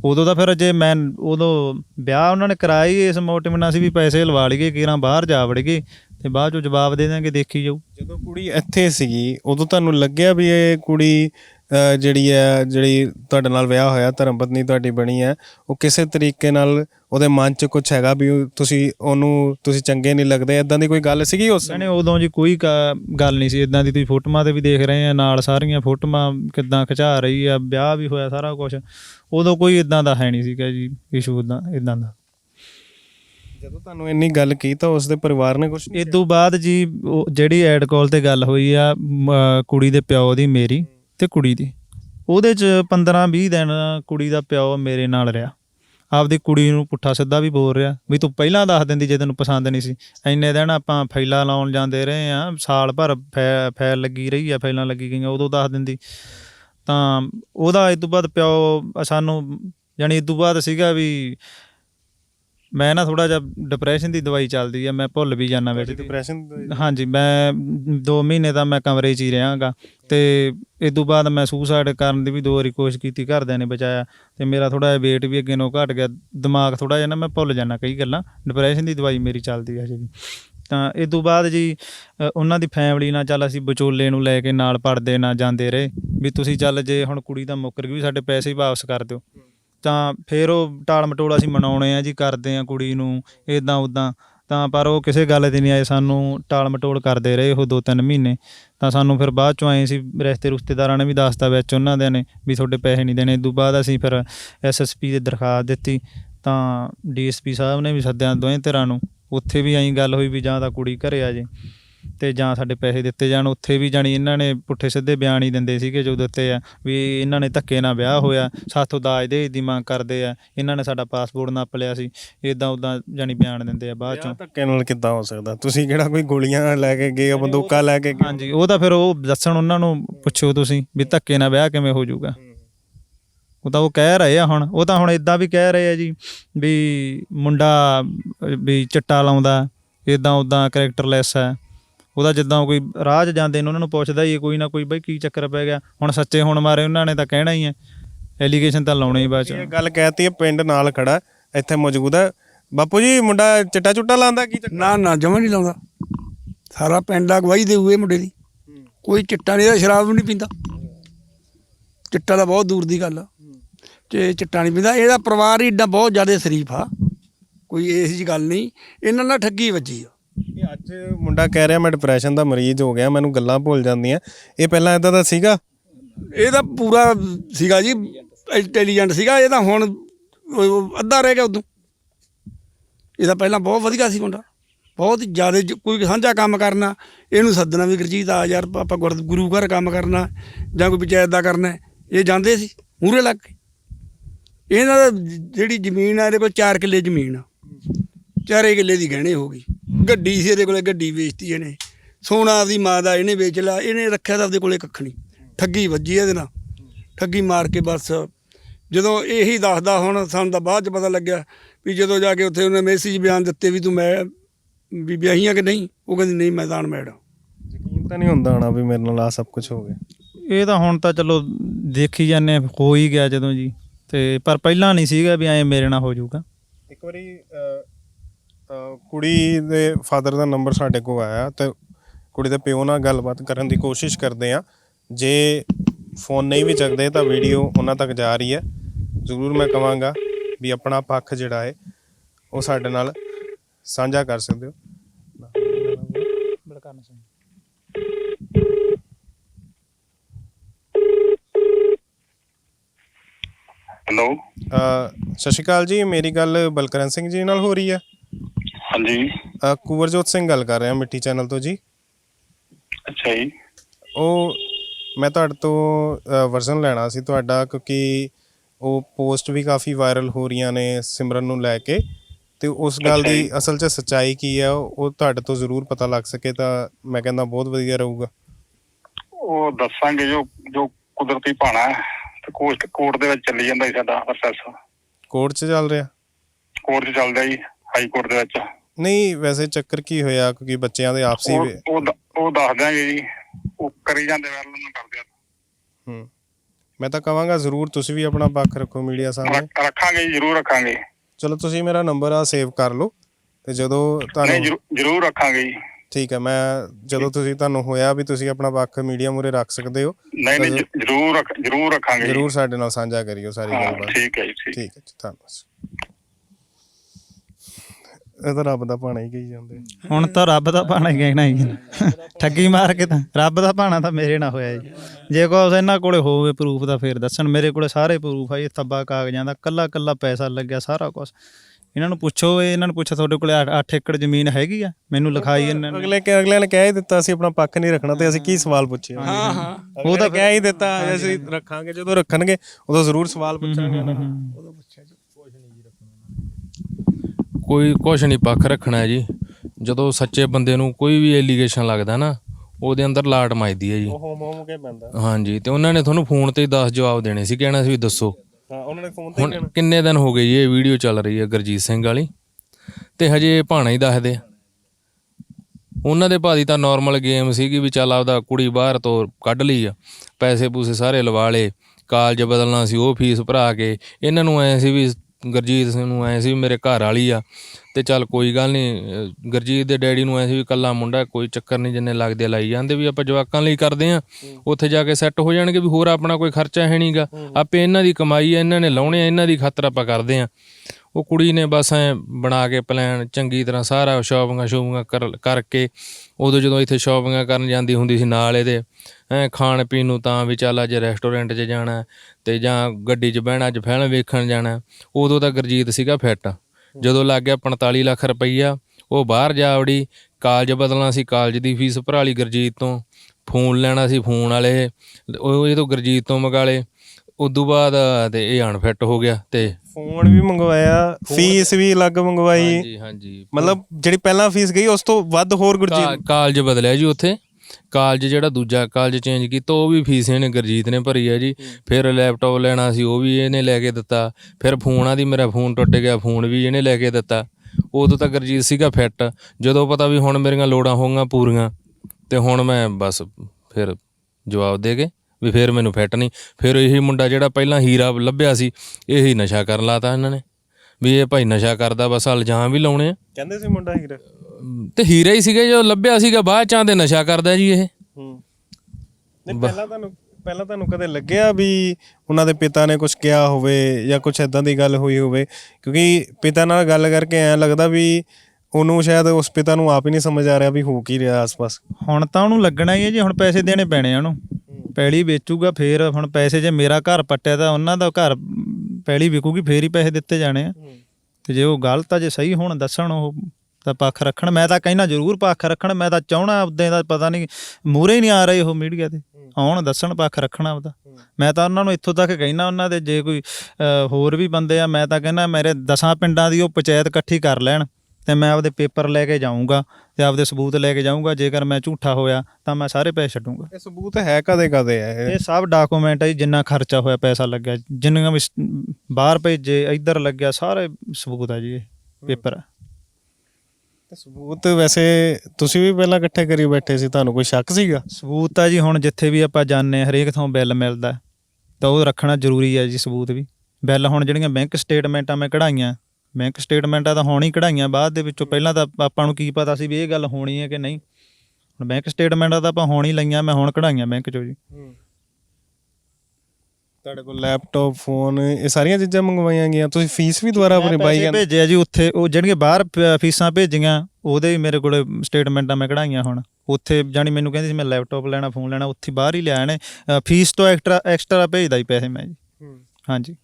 ਉਦੋਂ ਤਾਂ ਫਿਰ ਜੇ ਮੈਂ ਉਦੋਂ ਵਿਆਹ ਉਹਨਾਂ ਨੇ ਹੀ ਇਸ ਮੋਟਿਵ ਨਾਲ ਸੀ ਵੀ ਪੈਸੇ ਲਵਾ ਲਈਏ ਕਿਰਾਂ ਬਾਹਰ ਜਾ ਵੜਗੇ ਤੇ ਬਾਅਦ ਚੋਂ ਜਵਾਬ ਦੇ ਦਾਂਗੇ ਦੇਖੀ ਜਾਊ। ਜਦੋਂ ਕੁੜੀ ਇੱਥੇ ਸੀਗੀ ਉਦੋਂ ਤੁਹਾਨੂੰ ਲੱਗਿਆ ਵੀ ਇਹ ਕੁੜੀ ਜਿਹੜੀ ਹੈ ਜਿਹੜੀ ਤੁਹਾਡੇ ਨਾਲ ਵਿਆਹ ਹੋਇਆ ਧਰਮ ਪਤਨੀ ਤੁਹਾਡੀ ਬਣੀ ਹੈ ਉਹ ਕਿਸੇ ਤਰੀਕੇ ਨਾਲ ਉਹਦੇ ਮਨ 'ਚ ਕੁਝ ਹੈਗਾ ਵੀ ਤੁਸੀਂ ਉਹਨੂੰ ਤੁਸੀਂ ਚੰਗੇ ਨਹੀਂ ਲੱਗਦੇ? ਇਦਾਂ ਦੀ ਕੋਈ ਗੱਲ ਸੀਗੀ ਉਸ? ਨਹੀਂ ਉਦੋਂ ਜੀ ਕੋਈ ਗੱਲ ਨਹੀਂ ਸੀ। ਇਦਾਂ ਦੀ ਤੁਸੀਂ ਫੋਟੋਆਂ ਤੇ ਵੀ ਦੇਖ ਰਹੇ ਆ ਨਾਲ ਸਾਰੀਆਂ ਫੋਟੋਆਂ ਕਿੱਦਾਂ ਖਿਚਾ ਰਹੀ ਆ ਵਿਆਹ ਵੀ ਹੋਇਆ ਸਾਰਾ ਕੁਝ ਉਦੋਂ ਕੋਈ ਇਦਾਂ ਦਾ ਹੈ ਨਹੀਂ ਸੀਗਾ ਜੀ ਇਸ਼ੂ ਇਦਾਂ ਇਦਾਂ ਦਾ। ਜਦੋਂ ਤੁਹਾਨੂੰ ਇੰਨੀ ਗੱਲ ਕੀ ਤਾਂ ਉਸ ਦੇ ਪਰਿਵਾਰ ਨੇ ਕੁਝ ਇਸ ਤੋਂ ਬਾਅਦ ਜੀ ਉਹ ਜਿਹੜੀ ਐਡ ਕਾਲ ਤੇ ਗੱਲ ਹੋਈ ਆ ਕੁੜੀ ਦੇ ਪਿਓ ਦੀ ਮੇਰੀ ਤੇ ਕੁੜੀ ਦੀ। ਉਹਦੇ ਚ 15 20 ਦਿਨ ਕੁੜੀ ਦਾ ਪਿਓ ਮੇਰੇ ਨਾਲ ਰਿਹਾ। ਆਪਦੀ ਕੁੜੀ ਨੂੰ ਪੁੱਠਾ ਸਿੱਧਾ ਵੀ ਬੋਲ ਰਿਹਾ ਵੀ ਤੂੰ ਪਹਿਲਾਂ ਦੱਸ ਦਿੰਦੀ ਜੇ ਤੈਨੂੰ ਪਸੰਦ ਨਹੀਂ ਸੀ। ਇੰਨੇ ਦਿਨ ਆਪਾਂ ਫਾਈਲਾਂ ਲਾਉਣ ਜਾਂਦੇ ਰਹੇ ਆ ਸਾਲ ਭਰ ਫੈ- ਫਾਈਲ ਲੱਗੀ ਰਹੀ ਆ, ਫਾਈਲਾਂ ਲੱਗੀ ਗਈਆਂ, ਉਦੋਂ ਦੱਸ ਦਿੰਦੀ। ਤਾਂ ਉਹਦਾ ਇਸ ਤੋਂ ਬਾਅਦ ਪਿਓ ਸਾਨੂੰ ਯਾਨੀ ਇਸ ਤੋਂ ਬਾਅਦ ਸੀਗਾ ਵੀ ਮੈਂ ਨਾ ਥੋੜਾ ਜਿਹਾ ਡਿਪਰੈਸ਼ਨ ਦੀ ਦਵਾਈ ਚੱਲਦੀ ਆ ਮੈਂ ਭੁੱਲ ਵੀ ਜਾਣਾ ਵਿੱਚ। ਡਿਪਰੈਸ਼ਨ ਹਾਂਜੀ ਮੈਂ 2 ਮਹੀਨੇ ਦਾ ਮੈਂ ਕਮਰੇ 'ਚ ਹੀ ਰਹਾਂਗਾ ਤੇ ਇਸ ਤੋਂ ਬਾਅਦ ਮੈਂ ਸੁਸਾਈਡ ਕਰਨ ਦੀ ਵੀ ਦੋ ਵਾਰੀ ਕੋਸ਼ਿਸ਼ ਕੀਤੀ ਘਰਦਿਆਂ ਨੇ ਬਚਾਇਆ ਤੇ ਮੇਰਾ ਥੋੜਾ ਜਿਹਾ weight ਵੀ ਅੱਗੇ ਨੂੰ ਘਟ ਗਿਆ। ਦਿਮਾਗ ਥੋੜਾ ਜਿਹਾ ਨਾ ਮੈਂ ਭੁੱਲ ਜਾਣਾ ਕਈ ਗੱਲਾਂ ਡਿਪਰੈਸ਼ਨ ਦੀ ਦਵਾਈ ਮੇਰੀ ਚੱਲਦੀ ਹੈ ਹਜੇ ਵੀ। ਤਾਂ ਇਸ ਤੋਂ ਬਾਅਦ ਜੀ ਉਹਨਾਂ ਦੀ ਫੈਮਿਲੀ ਨਾਲ ਚੱਲ ਅਸੀਂ ਵਿਚੋਲੇ ਨੂੰ ਲੈ ਕੇ ਨਾਲ ਪੜਦੇ ਨਾ ਜਾਂਦੇ ਰਹੇ ਵੀ ਤੁਸੀਂ ਚੱਲ ਜੇ ਹੁਣ ਕੁੜੀ ਦਾ ਮੁੱਕਰ ਗਈ ਵੀ ਸਾਡੇ ਪੈਸੇ ਹੀ ਵਾਪਸ ਕਰ ਦਿਓ। ਤਾਂ ਫਿਰ ਉਹ ਟਾਲ ਮਟੋਲ ਅਸੀਂ ਮਨਾਉਣੇ ਆ ਜੀ, ਕਰਦੇ ਆ ਕੁੜੀ ਨੂੰ ਇਦਾਂ ਉਦਾਂ ਤਾਂ ਪਰ ਉਹ ਕਿਸੇ ਗੱਲ ਤੇ ਨਹੀਂ ਆਏ, ਸਾਨੂੰ ਟਾਲ ਮਟੋਲ ਕਰਦੇ ਰਹੇ ਉਹ ਦੋ ਤਿੰਨ ਮਹੀਨੇ। ਤਾਂ ਸਾਨੂੰ ਫਿਰ ਬਾਅਦ ਚੋਂ ਆਏ ਸੀ, ਰਿਸ਼ਤੇ ਰੁਸ਼ਤੇਦਾਰਾਂ ਨੇ ਵੀ ਦੱਸਤਾ ਵਿੱਚ ਉਹਨਾਂ ਦੇ ਨੇ ਵੀ ਤੁਹਾਡੇ ਪੈਸੇ ਨਹੀਂ ਦੇਣੇ। ਤੋਂ ਬਾਅਦ ਅਸੀਂ ਫਿਰ ਐਸਐਸਪੀ ਦੇ ਦਰਖਾਸਤ ਦਿੱਤੀ, ਤਾਂ ਡੀਐਸਪੀ ਸਾਹਿਬ ਨੇ ਵੀ ਸੱਦਿਆ ਦੋਵੇਂ ਧਿਰਾਂ ਨੂੰ। ਉੱਥੇ ਵੀ ਐਂ ਗੱਲ ਹੋਈ ਵੀ ਜਾਂ ਤਾਂ ਕੁੜੀ ਘਰੇ ਆ ਜੇ। ਤੇ ਜਾਂ ਸਾਡੇ ਪੈਸੇ ਦਿੱਤੇ ਜਾਣ ਉੱਥੇ ਵੀ ਜਾਣੀ ਇਹਨਾਂ ਨੇ ਪੁੱਠੇ ਸਿੱਧੇ ਬਿਆਨ ਹੀ ਦਿੰਦੇ ਸੀਗੇ ਜੋ ਦਿੱਤੇ ਆ ਵੀ ਇਹਨਾਂ ਨੇ ਧੱਕੇ ਨਾਲ ਵਿਆਹ ਹੋਇਆ ਸਾਥੋਂ ਦਾਜ ਦੇ ਦੀ ਮੰਗ ਕਰਦੇ ਆ ਇਹਨਾਂ ਨੇ ਸਾਡਾ ਪਾਸਪੋਰਟ ਨੱਪ ਲਿਆ ਸੀ ਇਦਾਂ ਉਦਾਂ ਜਾਣੀ ਬਿਆਨ ਦਿੰਦੇ ਆ ਬਾਅਦ ਚੋਂ। ਧੱਕੇ ਨਾਲ ਕਿੱਦਾਂ ਹੋ ਸਕਦਾ? ਤੁਸੀਂ ਕਿਹੜਾ ਕੋਈ ਗੋਲੀਆਂ ਲੈ ਕੇ ਗਏ ਹੋ ਬੰਦੂਕਾਂ ਲੈ ਕੇ ਗਏ? ਹਾਂਜੀ ਉਹ ਤਾਂ ਫਿਰ ਉਹ ਦੱਸਣ ਉਹਨਾਂ ਨੂੰ ਪੁੱਛੋ ਤੁਸੀਂ ਵੀ ਧੱਕੇ ਨਾਲ ਵਿਆਹ ਕਿਵੇਂ ਹੋ ਜਾਊਗਾ। ਉਹ ਤਾਂ ਉਹ ਕਹਿ ਰਹੇ ਆ ਹੁਣ ਉਹ ਤਾਂ ਹੁਣ ਇਦਾਂ ਵੀ ਕਹਿ ਰਹੇ ਆ ਜੀ ਵੀ ਮੁੰਡਾ ਵੀ ਚਿੱਟਾ ਲਾਉਂਦਾ ਇਦਾਂ ਉਦਾਂ ਕੈਰੈਕਟਰਲੈਸ ਹੈ ਉਹਦਾ ਜਿੱਦਾਂ ਕੋਈ ਰਾਹ 'ਚ ਜਾਂਦੇ ਨੇ ਉਹਨਾਂ ਨੂੰ ਪੁੱਛਦਾ ਹੀ ਹੈ ਕੋਈ ਨਾ ਕੋਈ ਬਈ ਕੀ ਚੱਕਰ ਪੈ ਗਿਆ? ਹੁਣ ਸੱਚੇ ਹੋਣ ਮਾਰੇ ਉਹਨਾਂ ਨੇ ਤਾਂ ਕਹਿਣਾ ਹੀ ਹੈ। ਐਲੀਗੇਸ਼ਨ ਤਾਂ ਲਾਉਣੇ ਹੀ ਬਾਅਦ ਚ। ਇਹ ਗੱਲ ਕਹਿਤੀ ਹੈ ਪਿੰਡ ਨਾਲ ਖੜਾ ਇੱਥੇ ਮੌਜੂਦ ਹੈ। ਬਾਪੂ ਜੀ ਮੁੰਡਾ ਚਿੱਟਾ ਚੁੱਟਾ ਲਾਉਂਦਾ ਕੀ ਚੱਕਰ? ਨਾ ਨਾ ਜਮਾ ਨਹੀਂ ਲਾਉਂਦਾ। ਸਾਰਾ ਪਿੰਡ ਗਵਾਹੀ ਦੇ ਹੋਏ ਮੁੰਡੇ ਦੀ। ਕੋਈ ਚਿੱਟਾ ਨਹੀਂ ਦਾ ਸ਼ਰਾਬ ਵੀ ਨਹੀਂ ਪੀਂਦਾ। ਚਿੱਟਾ ਤਾਂ ਬਹੁਤ ਦੂਰ ਦੀ ਗੱਲ ਆ। ਤੇ ਚਿੱਟਾ ਨਹੀਂ ਪੀਂਦਾ। ਇਹਦਾ ਪਰਿਵਾਰ ਹੀ ਏਡਾ ਬਹੁਤ ਜ਼ਿਆਦਾ ਸ਼ਰੀਫ ਆ। ਕੋਈ ਇਸ ਜੀ ਗੱਲ ਨਹੀਂ। ਇਹਨਾਂ ਨਾਲ ਠੱਗੀ ਵੱਜੀ ਆ। ਇਹ ਅੱਜ ਮੁੰਡਾ ਕਹਿ ਰਿਹਾ ਮੈਂ ਡਿਪਰੈਸ਼ਨ ਦਾ ਮਰੀਜ਼ ਹੋ ਗਿਆ, ਮੈਨੂੰ ਗੱਲਾਂ ਭੁੱਲ ਜਾਂਦੀਆਂ। ਇਹ ਪਹਿਲਾਂ ਇਦਾਂ ਦਾ ਸੀਗਾ? ਇਹ ਤਾਂ ਪੂਰਾ ਸੀਗਾ ਜੀ ਇੰਟੈਲੀਜੈਂਟ ਸੀਗਾ, ਇਹ ਤਾਂ ਹੁਣ ਉਹ ਅੱਧਾ ਰਹਿ ਗਿਆ ਉਦੋਂ। ਇਹ ਤਾਂ ਪਹਿਲਾਂ ਬਹੁਤ ਵਧੀਆ ਸੀ ਮੁੰਡਾ। ਬਹੁਤ ਜ਼ਿਆਦਾ ਕੋਈ ਸਾਂਝਾ ਕੰਮ ਕਰਨਾ, ਇਹਨੂੰ ਸੱਦਣਾ ਵੀ ਗੁਰਜੀਤ, ਆ ਯਾਰ ਆਪਾਂ ਗੁਰ- ਗੁਰੂ ਘਰ ਕੰਮ ਕਰਨਾ, ਜਾਂ ਕੋਈ ਪੰਚਾਇਤ ਦਾ ਕਰਨਾ, ਇਹ ਜਾਂਦੇ ਸੀ ਮੂਰੇ ਲੱਗ ਕੇ। ਇਹਨਾਂ ਦਾ ਜਿਹੜੀ ਜ਼ਮੀਨ ਆ, ਇਹਦੇ ਕੋਲ 4 ਕਿੱਲੇ ਜ਼ਮੀਨ ਆ। ਚਾਰੇ ਕਿੱਲੇ ਦੀ ਗਹਿਣੇ ਹੋ ਗਈ। ਗੱਡੀ ਸੀ ਇਹਦੇ ਕੋਲੇ ਗੱਡੀ ਵੇਚਤੀ ਇਹਨੇ। ਸੋਨਾ ਆਪਦੀ ਮਾਂ ਦਾ ਇਹਨੇ ਵੇਚ ਲਿਆ ਇਹਨੇ ਰੱਖਿਆ ਤਾਂ ਆਪਦੇ ਕੋਲੇ ਕੱਖ ਨਹੀਂ ਠੱਗੀ ਵੱਜੀ ਇਹਦੇ ਨਾਲ। ਠੱਗੀ ਮਾਰ ਕੇ ਬਸ ਜਦੋਂ ਇਹੀ ਦੱਸਦਾ ਹੁਣ ਸਾਨੂੰ ਤਾਂ ਬਾਅਦ ਚ ਪਤਾ ਲੱਗਿਆ ਵੀ ਜਦੋਂ ਜਾ ਕੇ ਉੱਥੇ ਉਹਨੇ ਮੈਸੇਜ ਬਿਆਨ ਦਿੱਤੇ ਵੀ ਤੂੰ ਮੈਂ ਵੀ ਵਿਆਹੀਆਂ ਕਿ ਨਹੀਂ? ਉਹ ਕਹਿੰਦੀ ਨਹੀਂ ਮੈਂ ਤਾਂ ਆ। ਯਕੀਨ ਤਾਂ ਨਹੀਂ ਹੁੰਦਾ ਹੋਣਾ ਵੀ ਮੇਰੇ ਨਾਲ ਆ ਸਭ ਕੁਝ ਹੋ ਗਿਆ। ਇਹ ਤਾਂ ਹੁਣ ਤਾਂ ਚਲੋ ਦੇਖੀ ਜਾਂਦੇ ਹਾਂ, ਹੋ ਹੀ ਗਿਆ ਜਦੋਂ ਜੀ। ਤੇ ਪਰ ਪਹਿਲਾਂ ਨਹੀਂ ਸੀਗਾ ਵੀ ਐ ਮੇਰੇ ਨਾਲ ਹੋ ਜਾਊਗਾ। ਇੱਕ ਵਾਰੀ ਕੁੜੀ ਦੇ ਫਾਦਰ ਦਾ ਨੰਬਰ ਸਾਡੇ ਕੋਲ ਆਇਆ ਤੇ ਕੁੜੀ ਦੇ ਪਿਓ ਨਾਲ ਗੱਲਬਾਤ ਕਰਨ ਦੀ ਕੋਸ਼ਿਸ਼ ਕਰਦੇ ਆ ਜੇ ਫੋਨ ਨਹੀਂ ਵੀ ਚੱਕਦੇ ਤਾਂ ਵੀਡੀਓ ਉਹਨਾਂ ਤੱਕ ਜਾ ਰਹੀ ਹੈ। ਜ਼ਰੂਰ ਮੈਂ ਕਵਾਂਗਾ ਵੀ ਆਪਣਾ ਪੱਖ ਜਿਹੜਾ ਹੈ ਉਹ ਸਾਡੇ ਨਾਲ ਸਾਂਝਾ ਕਰ ਸਕਦੇ ਹੋ। ਹੈਲੋ ਅ, ਸਤਿ ਸ਼੍ਰੀ ਅਕਾਲ ਜੀ ਮੇਰੀ ਗੱਲ ਬਲਕਰਨ ਸਿੰਘ ਜੀ ਨਾਲ ਹੋ ਰਹੀ ਹੈ। ਹਾਂਜੀ। ਅ, ਕੁਵਰਜੋਤ ਸਿੰਘ ਗੱਲ ਕਰ ਰਿਹਾ ਮਿੱਟੀ ਚੈਨਲ ਤੋਂ ਜੀ। ਅੱਛਾ ਜੀ। ਉਹ ਮੈਂ ਤੁਹਾਡੇ ਤੋਂ ਵਰਜ਼ਨ ਲੈਣਾ ਸੀ ਤੁਹਾਡਾ ਕਿਉਂਕਿ ਉਹ ਪੋਸਟ ਵੀ ਕਾਫੀ ਵਾਇਰਲ ਹੋ ਰਹੀਆਂ ਨੇ ਸਿਮਰਨ ਨੂੰ ਲੈ ਕੇ। ਤੇ ਉਸ ਗੱਲ ਅੱਛਾ ਦੀ। ਅਸਲ 'ਚ ਸੱਚਾਈ ਕੀ ਹੈ ਉਹ ਉਹ ਤੁਹਾਡੇ ਤੋਂ ਜ਼ਰੂਰ ਪਤਾ ਲੱਗ ਸਕੇ ਤਾਂ ਮੈਂ ਕਹਿੰਦਾ ਬਹੁਤ ਵਧੀਆ ਰਹੂਗਾ। ਉਹ ਦੱਸਾਂਗੇ ਜੋ ਜੋ ਕੁਦਰਤੀ ਭਾਣਾ ਹੈ ਤੇ ਕੋਰਟ ਕੋਰਟ ਦੇ ਵਿੱਚ ਚੱਲੀ ਜਾਂਦਾ ਜੀ ਸਾਡਾ ਪ੍ਰੋਸੈਸ ਕੋਰਟ 'ਚ ਚੱਲ ਰਿਹਾ? ਕੋਰਟ 'ਚ ਚੱਲਦਾ ਜੀ ਹਾਈ ਕੋਰਟ ਦੇ ਵਿੱਚ। ਨਹੀਂ ਵੈਸੇ ਚੱਕਰ ਕੀ ਹੋਇਆ? ਕਿਉਂਕਿ ਬੱਚਿਆਂ ਦੇ ਆਪਸੀ ਉਹ ਉਹ ਦ- ਉਹ ਦੱਸ ਦਿਆਂਗੇ ਜੀ। ਉਹ ਕਰੀ ਜਾਂਦੇ ਵੈਲ ਨੂੰ ਕਰਦੇ ਆ। ਹੂੰ। ਮੈਂ ਤਾਂ ਕਹਾਂਗਾ ਜ਼ਰੂਰ ਤੁਸੀਂ ਵੀ ਆਪਣਾ ਪੱਖ ਰੱਖੋ ਮੀਡੀਆ ਸਾਹਮਣੇ ਰੱਖ- ਰੱਖਾਂਗੇ ਜੀ ਜ਼ਰੂਰ ਰੱਖਾਂਗੇ। ਚਲੋ ਤੁਸੀਂ ਮੇਰਾ ਨੰਬਰ ਆ ਸੇਵ ਕਰ ਲਓ। ਤੇ ਜਦੋਂ ਨਹੀਂ ਤੁਹਾਨੂੰ ਜ਼ਰੂਰ- ਜ਼ਰੂਰ ਰੱਖਾਂਗੇ ਜੀ। ਠੀਕ ਹੈ ਮੈਂ ਜਦੋਂ ਤੁਸੀਂ ਤੁਹਾਨੂੰ ਹੋਇਆ ਵੀ ਤੁਸੀਂ ਆਪਣਾ ਪੱਖ ਮੀਡੀਆ ਮੂਰੇ ਰੱਖ ਸਕਦੇ ਹੋ ਨਹੀਂ ਨਹੀਂ ਜ- ਜ਼ਰੂਰ ਰੱਖ- ਜ਼ਰੂਰ ਰੱਖਾਂਗੇ ਜੀ। ਜ਼ਰੂਰ ਸਾਡੇ ਨਾਲ ਸਾਂਝਾ ਕਰਿਓ ਸਾਰੀ ਹਾਂ ਗੱਲਬਾਤ। ਠੀਕ ਹੈ ਜੀ ਠੀਕ ਠੀਕ ਹੈ ਜੀ ਧੰਨਵਾਦ। ਇਹ ਤਾਂ ਰੱਬ ਦਾ ਭਾਣਾ ਹੀ ਕਹੀ ਜਾਂਦੇ। ਹੁਣ ਤਾਂ ਰੱਬ ਦਾ ਭਾਣਾ ਹੀ ਕਹਿਣਾ ਹੀ। ਠੱਗੀ ਮਾਰ ਕੇ ਤਾਂ ਰੱਬ ਦਾ ਭਾਣਾ ਤਾਂ ਮੇਰੇ ਨਾਲ ਹੋਇਆ ਜੀ। ਜੇ ਕੋਈ ਇਹਨਾਂ ਕੋਲੇ ਹੋਵੇ ਪ੍ਰੂਫ ਦਾ ਫੇਰ ਦੱਸਣ। ਮੇਰੇ ਕੋਲੇ ਸਾਰੇ ਪ੍ਰੂਫ ਆ ਜੀ ਤੱਬਾ ਕਾਗਜ਼ਾਂ ਦਾ ਕੱਲਾ ਕੱਲਾ ਪੈਸਾ ਲੱਗਿਆ ਸਾਰਾ ਕੁਝ ਇਹਨਾਂ ਨੂੰ ਪੁੱਛੋ ਇਹ ਇਹਨਾਂ ਨੂੰ ਪੁੱਛੋ ਤੁਹਾਡੇ ਕੋਲੇ 8 ਏਕੜ ਜ਼ਮੀਨ ਹੈਗੀ ਆ? ਮੈਨੂੰ ਲਿਖਾਈ ਇਹਨਾਂ ਨੇ। ਅਗਲੇ ਕਿ ਅਗਲਿਆਂ ਨੇ ਕਹਿ ਹੀ ਦਿੱਤਾ ਸੀ ਆਪਣਾ ਪੱਖ ਨਹੀਂ ਰੱਖਣਾ ਤੇ ਅਸੀਂ ਕੀ ਸਵਾਲ ਪੁੱਛੇ? ਹਾਂ ਹਾਂ। ਉਹ ਤਾਂ ਕਹਿ ਹੀ ਦਿੱਤਾ ਅਸੀਂ ਰੱਖਾਂਗੇ ਜਦੋਂ ਰੱਖਣਗੇ ਉਦੋਂ ਜ਼ਰੂਰ ਸਵਾਲ ਪੁੱਛਾਂਗੇ ਨਾ ਕੋਈ ਕੁਛ ਨਹੀਂ ਪੱਖ ਰੱਖਣਾ ਜੀ। ਜਦੋਂ ਸੱਚੇ ਬੰਦੇ ਨੂੰ ਕੋਈ ਵੀ ਐਲੀਗੇਸ਼ਨ ਲੱਗਦਾ ਨਾ ਉਹਦੇ ਅੰਦਰ ਲਾਟ ਮਾਈਦੀ ਹੈ ਜੀ। ਹੋਮ ਹੋਮ ਕੇ ਬੰਦਾ ਹਾਂਜੀ ਤੇ ਉਹਨਾਂ ਨੇ ਤੁਹਾਨੂੰ ਫੋਨ ਤੇ 10 ਜਵਾਬ ਦੇਣੇ ਸੀ ਕਹਿਣਾ ਸੀ ਵੀ ਦੱਸੋ। ਹਾਂ ਉਹਨਾਂ ਨੇ ਫੋਨ ਤੇ ਹੁਣ ਕਿੰਨੇ ਦਿਨ ਹੋ ਗਏ ਜੀ ਇਹ ਵੀਡੀਓ ਚੱਲ ਰਹੀ ਹੈ ਗੁਰਜੀਤ ਸਿੰਘ ਵਾਲੀ? ਤੇ ਹਜੇ ਭਾਣਾ ਹੀ ਦੱਸਦੇ ਆ। ਉਹਨਾਂ ਦੇ ਭਾਦੀ ਤਾਂ ਨਾਰਮਲ ਗੇਮ ਸੀਗੀ ਵੀ ਚੱਲ ਆਪਦਾ ਕੁੜੀ ਬਾਹਰ ਤੋਂ ਕੱਢ ਲਈ ਆ। ਪੈਸੇ ਪੂਸੇ ਸਾਰੇ ਲਵਾ ਲਏ। ਕਾਲਜ ਬਦਲਣਾ ਸੀ ਉਹ ਫੀਸ ਭਰਾ ਕੇ। ਇਹਨਾਂ ਨੂੰ ਐ ਸੀ ਵੀ ਗੁਰਜੀਤ ਸਿੰਘ ਨੂੰ ਐ ਸੀ ਵੀ ਮੇਰੇ ਘਰ ਵਾਲੀ ਆ ਤੇ ਚੱਲ ਕੋਈ ਗੱਲ ਨਹੀਂ ਗੁਰਜੀਤ ਦੇ ਡੈਡੀ ਨੂੰ ਐ ਸੀ ਵੀ ਕੱਲਾ ਮੁੰਡਾ ਕੋਈ ਚੱਕਰ ਨਹੀਂ ਜਿੰਨੇ ਲੱਗਦੇ ਲਾਈ ਜਾਂਦੇ ਵੀ ਆਪਾਂ ਜਵਾਕਾਂ ਲਈ ਕਰਦੇ ਆ। ਉੱਥੇ ਜਾ ਕੇ ਸੈੱਟ ਹੋ ਜਾਣਗੇ ਵੀ ਹੋਰ ਆਪਣਾ ਕੋਈ ਖਰਚਾ ਹੈ ਨਹੀਂਗਾ ਆਪੇ ਇਹਨਾਂ ਦੀ ਕਮਾਈ ਹੈ ਇਹਨਾਂ ਨੇ ਲਾਉਣੇ ਆ ਇਹਨਾਂ ਦੀ ਖਾਤਰ ਆਪਾਂ ਕਰਦੇ ਆ। ਉਹ ਕੁੜੀ ਨੇ ਬਸ ਐ ਬਣਾ ਕੇ ਪਲਾਨ ਚੰਗੀ ਤਰ੍ਹਾਂ ਸਾਰਾ ਸ਼ਾਪਿੰਗਾਂ ਸ਼ੋਪਿੰਗਾਂ ਕਰ- ਕਰਕੇ ਉਦੋਂ ਜਦੋਂ ਇੱਥੇ ਸ਼ਾਪਿੰਗਾਂ ਕਰਨ ਜਾਂਦੀ ਹੁੰਦੀ ਸੀ ਨਾਲ ਇਹਦੇ, ਐ ਖਾਣ ਪੀਣ ਨੂੰ ਤਾਂ ਵੀ ਚੱਲ ਅੱਜ ਰੈਸਟੋਰੈਂਟ 'ਚ ਜਾਣਾ ਹੈ ਤੇ ਜਾਂ ਗੱਡੀ 'ਚ ਬਹਿਣਾ, ਅੱਜ ਫਿਲਮ ਵੇਖਣ ਜਾਣਾ, ਉਦੋਂ ਤਾਂ ਗੁਰਜੀਤ ਸੀਗਾ ਫਿੱਟ ਜਦੋਂ ਲੱਗ ਗਿਆ 45 ਲੱਖ ਰੁਪਈਆ, ਉਹ ਬਾਹਰ ਜਾ ਵੜੀ, ਕਾਲਜ ਬਦਲਣਾ ਸੀ, ਕਾਲਜ ਦੀ ਫੀਸ ਭਰਾ ਲਈ ਗੁਰਜੀਤ ਤੋਂ, ਫੋਨ ਲੈਣਾ ਸੀ ਫੋਨ ਵਾਲੇ, ਉਹ ਇਹ ਤੋਂ ਗੁਰਜੀਤ ਤੋਂ ਮੰਗਾ ਉਦੋਂ ਬਾਅਦ ਤੇ ਇਹ ਅਨਫਿੱਟ ਹੋ ਗਿਆ ਤੇ ਫੋਨ ਵੀ ਮੰਗਵਾਇਆ ਫੀਸ ਵੀ ਅਲੱਗ ਮੰਗਵਾਈ। ਹਾਂਜੀ ਹਾਂਜੀ। ਮਤਲਬ ਜਿਹੜੀ ਪਹਿਲਾਂ ਫੀਸ ਗਈ ਉਸ ਤੋਂ ਵੱਧ ਹੋਰ ਗੁਰਜੀਤ ਕਾ- ਕਾਲਜ ਬਦਲਿਆ ਜੀ ਉੱਥੇ। ਕਾਲਜ ਜਿਹੜਾ ਦੂਜਾ ਕਾਲਜ ਚੇਂਜ ਕੀਤਾ ਉਹ ਵੀ ਫੀਸ ਇਹਨੇ ਗੁਰਜੀਤ ਨੇ ਭਰੀ ਹੈ ਜੀ। ਫਿਰ ਲੈਪਟਾਪ ਲੈਣਾ ਸੀ ਉਹ ਵੀ ਇਹਨੇ ਲੈ ਕੇ ਦਿੱਤਾ। ਫਿਰ ਫੋਨਾਂ ਦੀ ਮੇਰਾ ਫੋਨ ਟੁੱਟ ਗਿਆ ਫੋਨ ਵੀ ਇਹਨੇ ਲੈ ਕੇ ਦਿੱਤਾ। ਉਦੋਂ ਤਾਂ ਗੁਰਜੀਤ ਸੀਗਾ ਫਿੱਟ ਜਦੋਂ ਪਤਾ ਵੀ ਹੁਣ ਮੇਰੀਆਂ ਲੋੜਾਂ ਹੋਊਗੀਆਂ ਪੂਰੀਆਂ ਤੇ ਹੁਣ ਮੈਂ ਬਸ ਫਿਰ ਜਵਾਬ ਦੇ ਕੇ ਵੀ ਫਿਰ ਮੈਨੂੰ ਫਿੱਟ ਨਹੀਂ। ਫਿਰ ਇਹੀ ਮੁੰਡਾ ਜਿਹੜਾ ਪਹਿਲਾਂ ਹੀਰਾ ਲੱਭਿਆ ਸੀ ਇਹੀ ਨਸ਼ਾ ਕਰਨ ਲਾਤਾ ਇਹਨਾਂ ਨੇ। ਵੀ ਇਹ ਭਾਈ ਨਸ਼ਾ ਕਰਦਾ ਬਸ ਇਲਜ਼ਾਮ ਵੀ ਲਾਉਣੇ ਆ। ਕਹਿੰਦੇ ਸੀ ਮੁੰਡਾ ਹੀਰਾ? ਤੇ ਹੀਰਾ ਹੀ ਸੀਗਾ ਜੋ ਲੱਭਿਆ ਸੀਗਾ ਬਾਅਦ ਚਾਂ ਦੇ ਨਸ਼ਾ ਕਰਦਾ ਜੀ ਇਹ। ਹੂੰ। ਨਹੀਂ ਪਹਿਲਾਂ ਤੁਹਾਨੂੰ ਪਹਿਲਾਂ ਤੁਹਾਨੂੰ ਕਦੇ ਲੱਗਿਆ ਵੀ ਉਹਨਾਂ ਦੇ ਪਿਤਾ ਨੇ ਕੁਝ ਕਿਹਾ ਹੋਵੇ ਜਾਂ ਕੁਝ ਐਦਾਂ ਦੀ ਗੱਲ ਹੋਈ ਹੋਵੇ? ਕਿਉਂਕਿ ਪਿਤਾ ਨਾਲ ਗੱਲ ਕਰਕੇ ਐਂ ਲੱਗਦਾ ਵੀ ਉਹਨੂੰ ਸ਼ਾਇਦ ਉਸ ਪਿਤਾ ਨੂੰ ਆਪ ਹੀ ਨਹੀਂ ਸਮਝ ਆ ਰਿਹਾ ਵੀ ਹੋ ਕੀ ਰਿਹਾ ਆਸ-ਪਾਸ। ਹੁਣ ਤਾਂ ਉਹਨੂੰ ਲੱਗਣਾ ਹੀ ਹੈ ਜੀ ਹੁਣ ਪੈਸੇ ਦੇਣੇ ਪੈਣੇ ਆ ਉਹਨੂੰ। ਪੈਲੀ ਵੇਚੂਗਾ ਫੇਰ ਹੁਣ ਪੈਸੇ ਜੇ ਮੇਰਾ ਘਰ ਪੱਟਿਆ ਤਾਂ ਉਹਨਾਂ ਦਾ ਘਰ ਪੈਲੀ ਵਿਕੂਗੀ ਫੇਰ ਹੀ ਪੈਸੇ ਦਿੱਤੇ ਜਾਣੇ ਆ। ਤੇ ਜੇ ਉਹ ਗਲਤ ਆ ਜੇ ਸਹੀ ਹੋਣ ਦੱਸਣ ਉਹ ਤਾਂ ਪੱਖ ਰੱਖਣ। ਮੈਂ ਤਾਂ ਕਹਿਣਾ ਜ਼ਰੂਰ ਪੱਖ ਰੱਖਣ ਮੈਂ ਤਾਂ ਚਾਹਣਾ ਆਪਦੇ ਦਾ ਪਤਾ ਨਹੀਂ ਮੂਰੇ ਹੀ ਨਹੀਂ ਆ ਰਹੇ ਉਹ ਮੀਡੀਆ ਤੇ ਆਉਣ ਦੱਸਣ ਪੱਖ ਰੱਖਣਾ ਆਪਦਾ। ਮੈਂ ਤਾਂ ਉਹਨਾਂ ਨੂੰ ਇੱਥੋਂ ਤੱਕ ਕਹਿਣਾ ਉਹਨਾਂ ਦੇ ਜੇ ਕੋਈ ਹੋਰ ਵੀ ਬੰਦੇ ਆ ਮੈਂ ਤਾਂ ਕਹਿੰਦਾ ਮੇਰੇ ਦਸਾਂ ਪਿੰਡਾਂ ਦੀ ਉਹ ਪੰਚਾਇਤ ਇਕੱਠੀ ਕਰ ਲੈਣ। ਤੇ ਮੈਂ ਆਪਦੇ ਪੇਪਰ ਲੈ ਕੇ ਜਾਊਂਗਾ ਤੇ ਆਪਦੇ ਸਬੂਤ ਲੈ ਕੇ ਜਾਊਂਗਾ ਜੇਕਰ ਮੈਂ ਝੂਠਾ ਹੋਇਆ ਤਾਂ ਮੈਂ ਸਾਰੇ ਪੈਸੇ ਛੱਡੂੰਗਾ। ਇਹ ਸਬੂਤ ਹੈ ਕਦੇ ਕਦੇ ਹੈ ਇਹ? ਸਭ ਡਾਕੂਮੈਂਟ ਹੈ ਜੀ, ਜਿੰਨਾ ਖਰਚਾ ਹੋਇਆ ਪੈਸਾ ਲੱਗਿਆ ਜਿੰਨੀਆਂ ਵੀ ਸ- ਬਾਹਰ ਭੇਜੇ ਇੱਧਰ ਲੱਗਿਆ ਸਾਰੇ ਸਬੂਤ ਹੈ ਜੀ ਇਹ ਪੇਪਰ। ਤੇ ਸਬੂਤ ਵੈਸੇ ਤੁਸੀਂ ਵੀ ਪਹਿਲਾਂ ਇਕੱਠੇ ਕਰੀ ਬੈਠੇ ਸੀ ਤੁਹਾਨੂੰ ਕੋਈ ਸ਼ੱਕ ਸੀਗਾ? ਸਬੂਤ ਤਾਂ ਜੀ ਹੁਣ ਜਿੱਥੇ ਵੀ ਆਪਾਂ ਜਾਂਦੇ ਹਾਂ, ਹਰੇਕ ਥਾਂ ਬਿੱਲ ਮਿਲਦਾ। ਹੈ, ਤਾਂ ਉਹ ਰੱਖਣਾ ਜ਼ਰੂਰੀ ਹੈ ਜੀ ਸਬੂਤ ਵੀ। ਬਿੱਲ ਹੁਣ ਜਿਹੜੀਆਂ ਬੈਂਕ ਸਟੇਟਮੈਂਟਾਂ ਮੈਂ ਕਢਾਈਆਂ ਬੈਂਕ ਸਟੇਟਮੈਂਟਾਂ ਤਾਂ ਹੁਣ ਕਢਾਈਆਂ ਬਾਅਦ ਦੇ ਵਿੱਚੋਂ ਪਹਿਲਾਂ ਤਾਂ ਆਪਾਂ ਨੂੰ ਕੀ ਪਤਾ ਸੀ ਵੀ ਇਹ ਗੱਲ ਹੋਣੀ ਹੈ ਕਿ ਨਹੀਂ। ਹੁਣ ਬੈਂਕ ਸਟੇਟਮੈਂਟਾਂ ਤਾਂ ਆਪਾਂ ਹੁਣ ਲਈਆਂ ਮੈਂ ਹੁਣ ਕਢਾਈਆਂ ਬੈਂਕ ਚੋਂ ਜੀ। ਤੁਹਾਡੇ ਕੋਲ ਲੈਪਟਾਪ ਫੋਨ ਇਹ ਸਾਰੀਆਂ ਚੀਜ਼ਾਂ ਮੰਗਵਾਈਆਂ ਗਈਆਂ। ਤੁਸੀਂ ਫੀਸ ਵੀ ਦੁਬਾਰਾ ਆਪਣੀ ਬਾਈ ਪੈਸੇ ਭੇਜਿਆ ਜੀ ਉੱਥੇ ਉਹ ਜਿਹੜੀਆਂ ਬਾਹਰ ਫੀਸਾਂ ਭੇਜੀਆਂ ਉਹਦੇ ਵੀ ਮੇਰੇ ਕੋਲੇ ਸਟੇਟਮੈਂਟਾਂ ਮੈਂ ਕਢਾਈਆਂ ਹੁਣ। ਉੱਥੇ ਜਾਣੀ ਮੈਨੂੰ ਕਹਿੰਦੇ ਸੀ ਮੈਂ ਲੈਪਟਾਪ ਲੈਣਾ ਫੋਨ ਲੈਣਾ ਉੱਥੇ ਬਾਹਰ ਹੀ ਲਿਆ ਨੇ। ਫੀਸ ਤੋਂ ਐਕਸਟਰਾ ਐਕਸਟਰਾ ਭੇਜਦਾ ਹੀ ਪੈਸੇ ਮੈਂ ਜੀ। ਹਾਂਜੀ।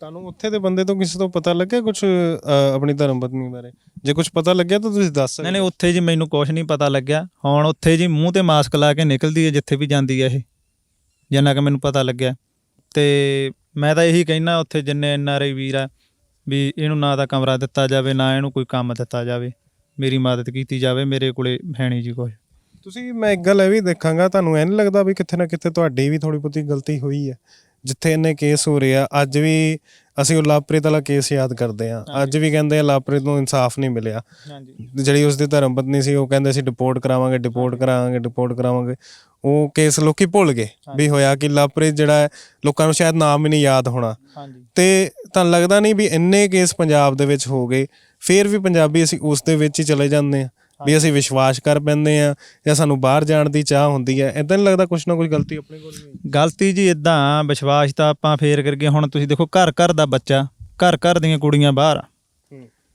ਤੁਹਾਨੂੰ ਉੱਥੇ ਦੇ ਬੰਦੇ ਤੋਂ ਕਿਸੇ ਤੋਂ ਪਤਾ ਲੱਗਿਆ ਕੁਝ ਆਪਣੀ ਧਰਮ ਪਤਨੀ ਬਾਰੇ? ਜੇ ਕੁਝ ਪਤਾ ਲੱਗਿਆ ਤਾਂ ਤੁਸੀਂ ਦੱਸ ਨਹੀਂ ਨਹੀਂ ਉੱਥੇ ਜੀ ਮੈਨੂੰ ਕੁਝ ਨਹੀਂ ਪਤਾ ਲੱਗਿਆ। ਹੁਣ ਉੱਥੇ ਜੀ ਮੂੰਹ ਤੇ ਮਾਸਕ ਲਾ ਕੇ ਨਿਕਲਦੀ ਹੈ ਜਿੱਥੇ ਵੀ ਜਾਂਦੀ ਹੈ ਇਹ ਜਿੰਨਾ ਕਿ ਮੈਨੂੰ ਪਤਾ ਲੱਗਿਆ। ਤੇ ਮੈਂ ਤਾਂ ਇਹੀ ਕਹਿਣਾ ਉੱਥੇ ਜਿੰਨੇ ਐਨਆਰਆਈ ਵੀਰ ਆ ਵੀ ਇਹਨੂੰ ਨਾ ਤਾਂ ਕਮਰਾ ਦਿੱਤਾ ਜਾਵੇ ਨਾ ਇਹਨੂੰ ਕੋਈ ਕੰਮ ਦਿੱਤਾ ਜਾਵੇ। ਮੇਰੀ ਮਦਦ ਕੀਤੀ ਜਾਵੇ ਮੇਰੇ ਕੋਲੇ ਹੈ ਨਹੀਂ ਜੀ ਕੁਝ ਤੁਸੀਂ ਮੈਂ ਇੱਕ ਗੱਲ ਇਹ ਵੀ ਦੇਖਾਂਗਾ ਤੁਹਾਨੂੰ ਐਂ ਨੀ ਲੱਗਦਾ ਵੀ ਕਿਤੇ ਨਾ ਕਿਤੇ ਤੁਹਾਡੀ ਵੀ ਥੋੜੀ ਬਹੁਤੀ ਗਲਤੀ ਹੋਈ ਹੈ? ਜਿੱਥੇ ਇੰਨੇ ਕੇਸ ਹੋ ਰਹੇ ਆ ਅੱਜ ਵੀ ਅਸੀਂ ਉਹ ਲਾਪ੍ਰੀਤ ਵਾਲਾ ਕੇਸ ਯਾਦ ਕਰਦੇ ਆ ਅੱਜ ਵੀ ਕਹਿੰਦੇ ਆ ਲਾਪ੍ਰੀਤ ਨੂੰ ਇਨਸਾਫ ਨਹੀਂ ਮਿਲਿਆ। ਹਾਂਜੀ। ਜਿਹੜੀ ਉਸ ਦੀ ਧਰਮ ਪਤਨੀ ਸੀ ਉਹ ਕਹਿੰਦੇ ਸੀ ਡਿਪੋਰਟ ਕਰਾਵਾਂਗੇ ਡਿਪੋਰਟ ਕਰਾਵਾਂਗੇ ਡਿਪੋਰਟ ਕਰਾਵਾਂਗੇ। ਉਹ ਕੇਸ ਲੋਕੀ ਭੁੱਲ ਗਏ ਵੀ ਹੋਇਆ ਕਿ ਲਾਪ੍ਰੀਤ ਜਿਹੜਾ ਲੋਕਾਂ ਨੂੰ ਸ਼ਾਇਦ ਨਾਮ ਹੀ ਨਹੀਂ ਯਾਦ ਹੋਣਾ। ਹਾਂਜੀ। ਤੇ ਤੁਹਾਨੂੰ ਲੱਗਦਾ ਨਹੀਂ ਵੀ ਇੰਨੇ ਕੇਸ ਪੰਜਾਬ ਦੇ ਵਿੱਚ ਹੋ ਗਏ ਫਿਰ ਵੀ ਪੰਜਾਬੀ ਅਸੀਂ ਉਸ ਦੇ ਵਿੱਚ ਹੀ ਚਲੇ ਜਾਂਦੇ ਆ ਵੀ ਅਸੀਂ ਵਿਸ਼ਵਾਸ ਕਰ ਪੈਂਦੇ ਆ ਜਾਂ ਸਾਨੂੰ ਬਾਹਰ ਜਾਣ ਦੀ ਚਾਹ ਹੁੰਦੀ ਹੈ। ਇਦਾਂ ਨਹੀਂ ਲੱਗਦਾ ਕੁਛ ਨਾ ਕੁਛ ਗਲਤੀ ਆਪਣੇ ਕੋਲ ਵੀ ਗਲਤੀ ਜੀ ਇਦਾਂ ਵਿਸ਼ਵਾਸ ਤਾਂ ਆਪਾਂ ਫੇਰ ਕਰਕੇ ਹੁਣ ਤੁਸੀਂ ਦੇਖੋ ਘਰ ਘਰ ਦਾ ਬੱਚਾ ਘਰ ਘਰ ਦੀਆਂ ਕੁੜੀਆਂ ਬਾਹਰ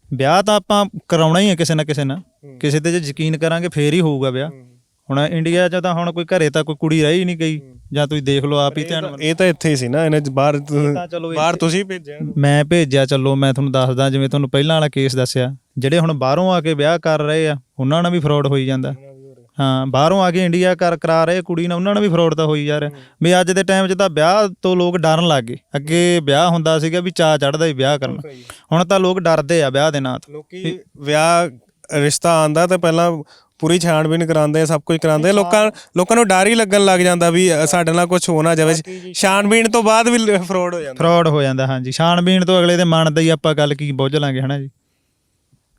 ਵਿਆਹ ਤਾਂ ਆਪਾਂ ਕਰਾਉਣਾ ਹੀ ਹੈ ਕਿਸੇ ਨਾ ਕਿਸੇ ਨਾਲ ਕਿਸੇ ਤੇ ਜੇ ਯਕੀਨ ਕਰਾਂਗੇ ਫੇਰ ਹੀ ਹੋਊਗਾ ਵਿਆਹ। ਹੁਣ ਇੰਡੀਆ 'ਚ ਤਾਂ ਹੁਣ ਕੋਈ ਘਰੇ ਤਾਂ ਕੋਈ ਕੁੜੀ ਰਹੀ ਨਹੀਂ ਗਈ ਜਾਂ ਤੁਸੀਂ ਦੇਖ ਲਓ ਆਪ ਹੀ ਧਿਆਨ ਨਾਲ। ਇਹ ਤਾਂ ਇੱਥੇ ਹੀ ਸੀ ਨਾ ਇਹਨੇ ਬਾਹਰ ਬਾਹਰ ਤੁਸੀਂ ਭੇਜਿਆ। ਮੈਂ ਭੇਜਿਆ ਚੱਲੋ ਮੈਂ ਤੁਹਾਨੂੰ ਦੱਸਦਾ ਜਿਵੇਂ ਤੁਹਾਨੂੰ ਪਹਿਲਾਂ ਵਾਲਾ ਕੇਸ ਦੱਸਿਆ ਜਿਹੜੇ ਹੁਣ ਬਾਹਰੋਂ ਆ ਕੇ ਵਿਆਹ ਕਰ ਰਹੇ ਆ ਉਹਨਾਂ ਨਾਲ ਵੀ ਫਰਾਡ ਹੋਈ ਜਾਂਦਾ। ਹਾਂ ਬਾਹਰੋਂ ਆ ਕੇ ਇੰਡੀਆ ਕਰ ਕਰਾ ਰਹੇ ਕੁੜੀ ਨਾਲ ਉਹਨਾਂ ਨਾਲ ਵੀ ਫਰਾਡ ਤਾਂ ਹੋਈ ਜਾ ਰਿਹਾ। ਵੀ ਅੱਜ ਦੇ ਟਾਈਮ 'ਚ ਤਾਂ ਵਿਆਹ ਤੋਂ ਲੋਕ ਡਰਨ ਲੱਗ ਗਏ। ਅੱਗੇ ਵਿਆਹ ਹੁੰਦਾ ਸੀਗਾ ਵੀ ਚਾਹ ਚੜਦਾ ਹੀ ਵਿਆਹ ਕਰਨਾ। ਹੁਣ ਤਾਂ ਲੋਕ ਡਰਦੇ ਆ ਵਿਆਹ ਦੇ ਨਾਂ ਤੋਂ। ਲੋਕੀ ਵਿਆਹ ਰਿਸ਼ਤਾ ਆਂਦਾ ਤਾਂ ਪਹਿਲਾਂ ਪੂਰੀ ਛਾਣਬੀਨ ਕਰਾਉਂਦੇ ਆ ਸਭ ਕੁਝ ਕਰਾਉਂਦੇ ਆ। ਲੋਕਾਂ ਲੋਕਾਂ ਨੂੰ ਡਰ ਹੀ ਲੱਗਣ ਲੱਗ ਜਾਂਦਾ ਵੀ ਸਾਡੇ ਨਾਲ ਕੁਝ ਹੋ ਨਾ ਜਾਵੇ। ਛਾਣਬੀਨ ਤੋਂ ਬਾਅਦ ਵੀ ਫਰਾਡ ਹੋ ਜਾਂਦਾ। ਫਰਾਡ ਹੋ ਜਾਂਦਾ ਹਾਂਜੀ। ਛਾਣਬੀਣ ਤੋਂ ਅਗਲੇ ਦੇ ਮਨ ਦਾ ਹੀ ਆਪਾਂ ਗੱਲ ਕੀ ਬੁੱਝ ਲਾਂਗੇ ਹਨਾ ਜੀ?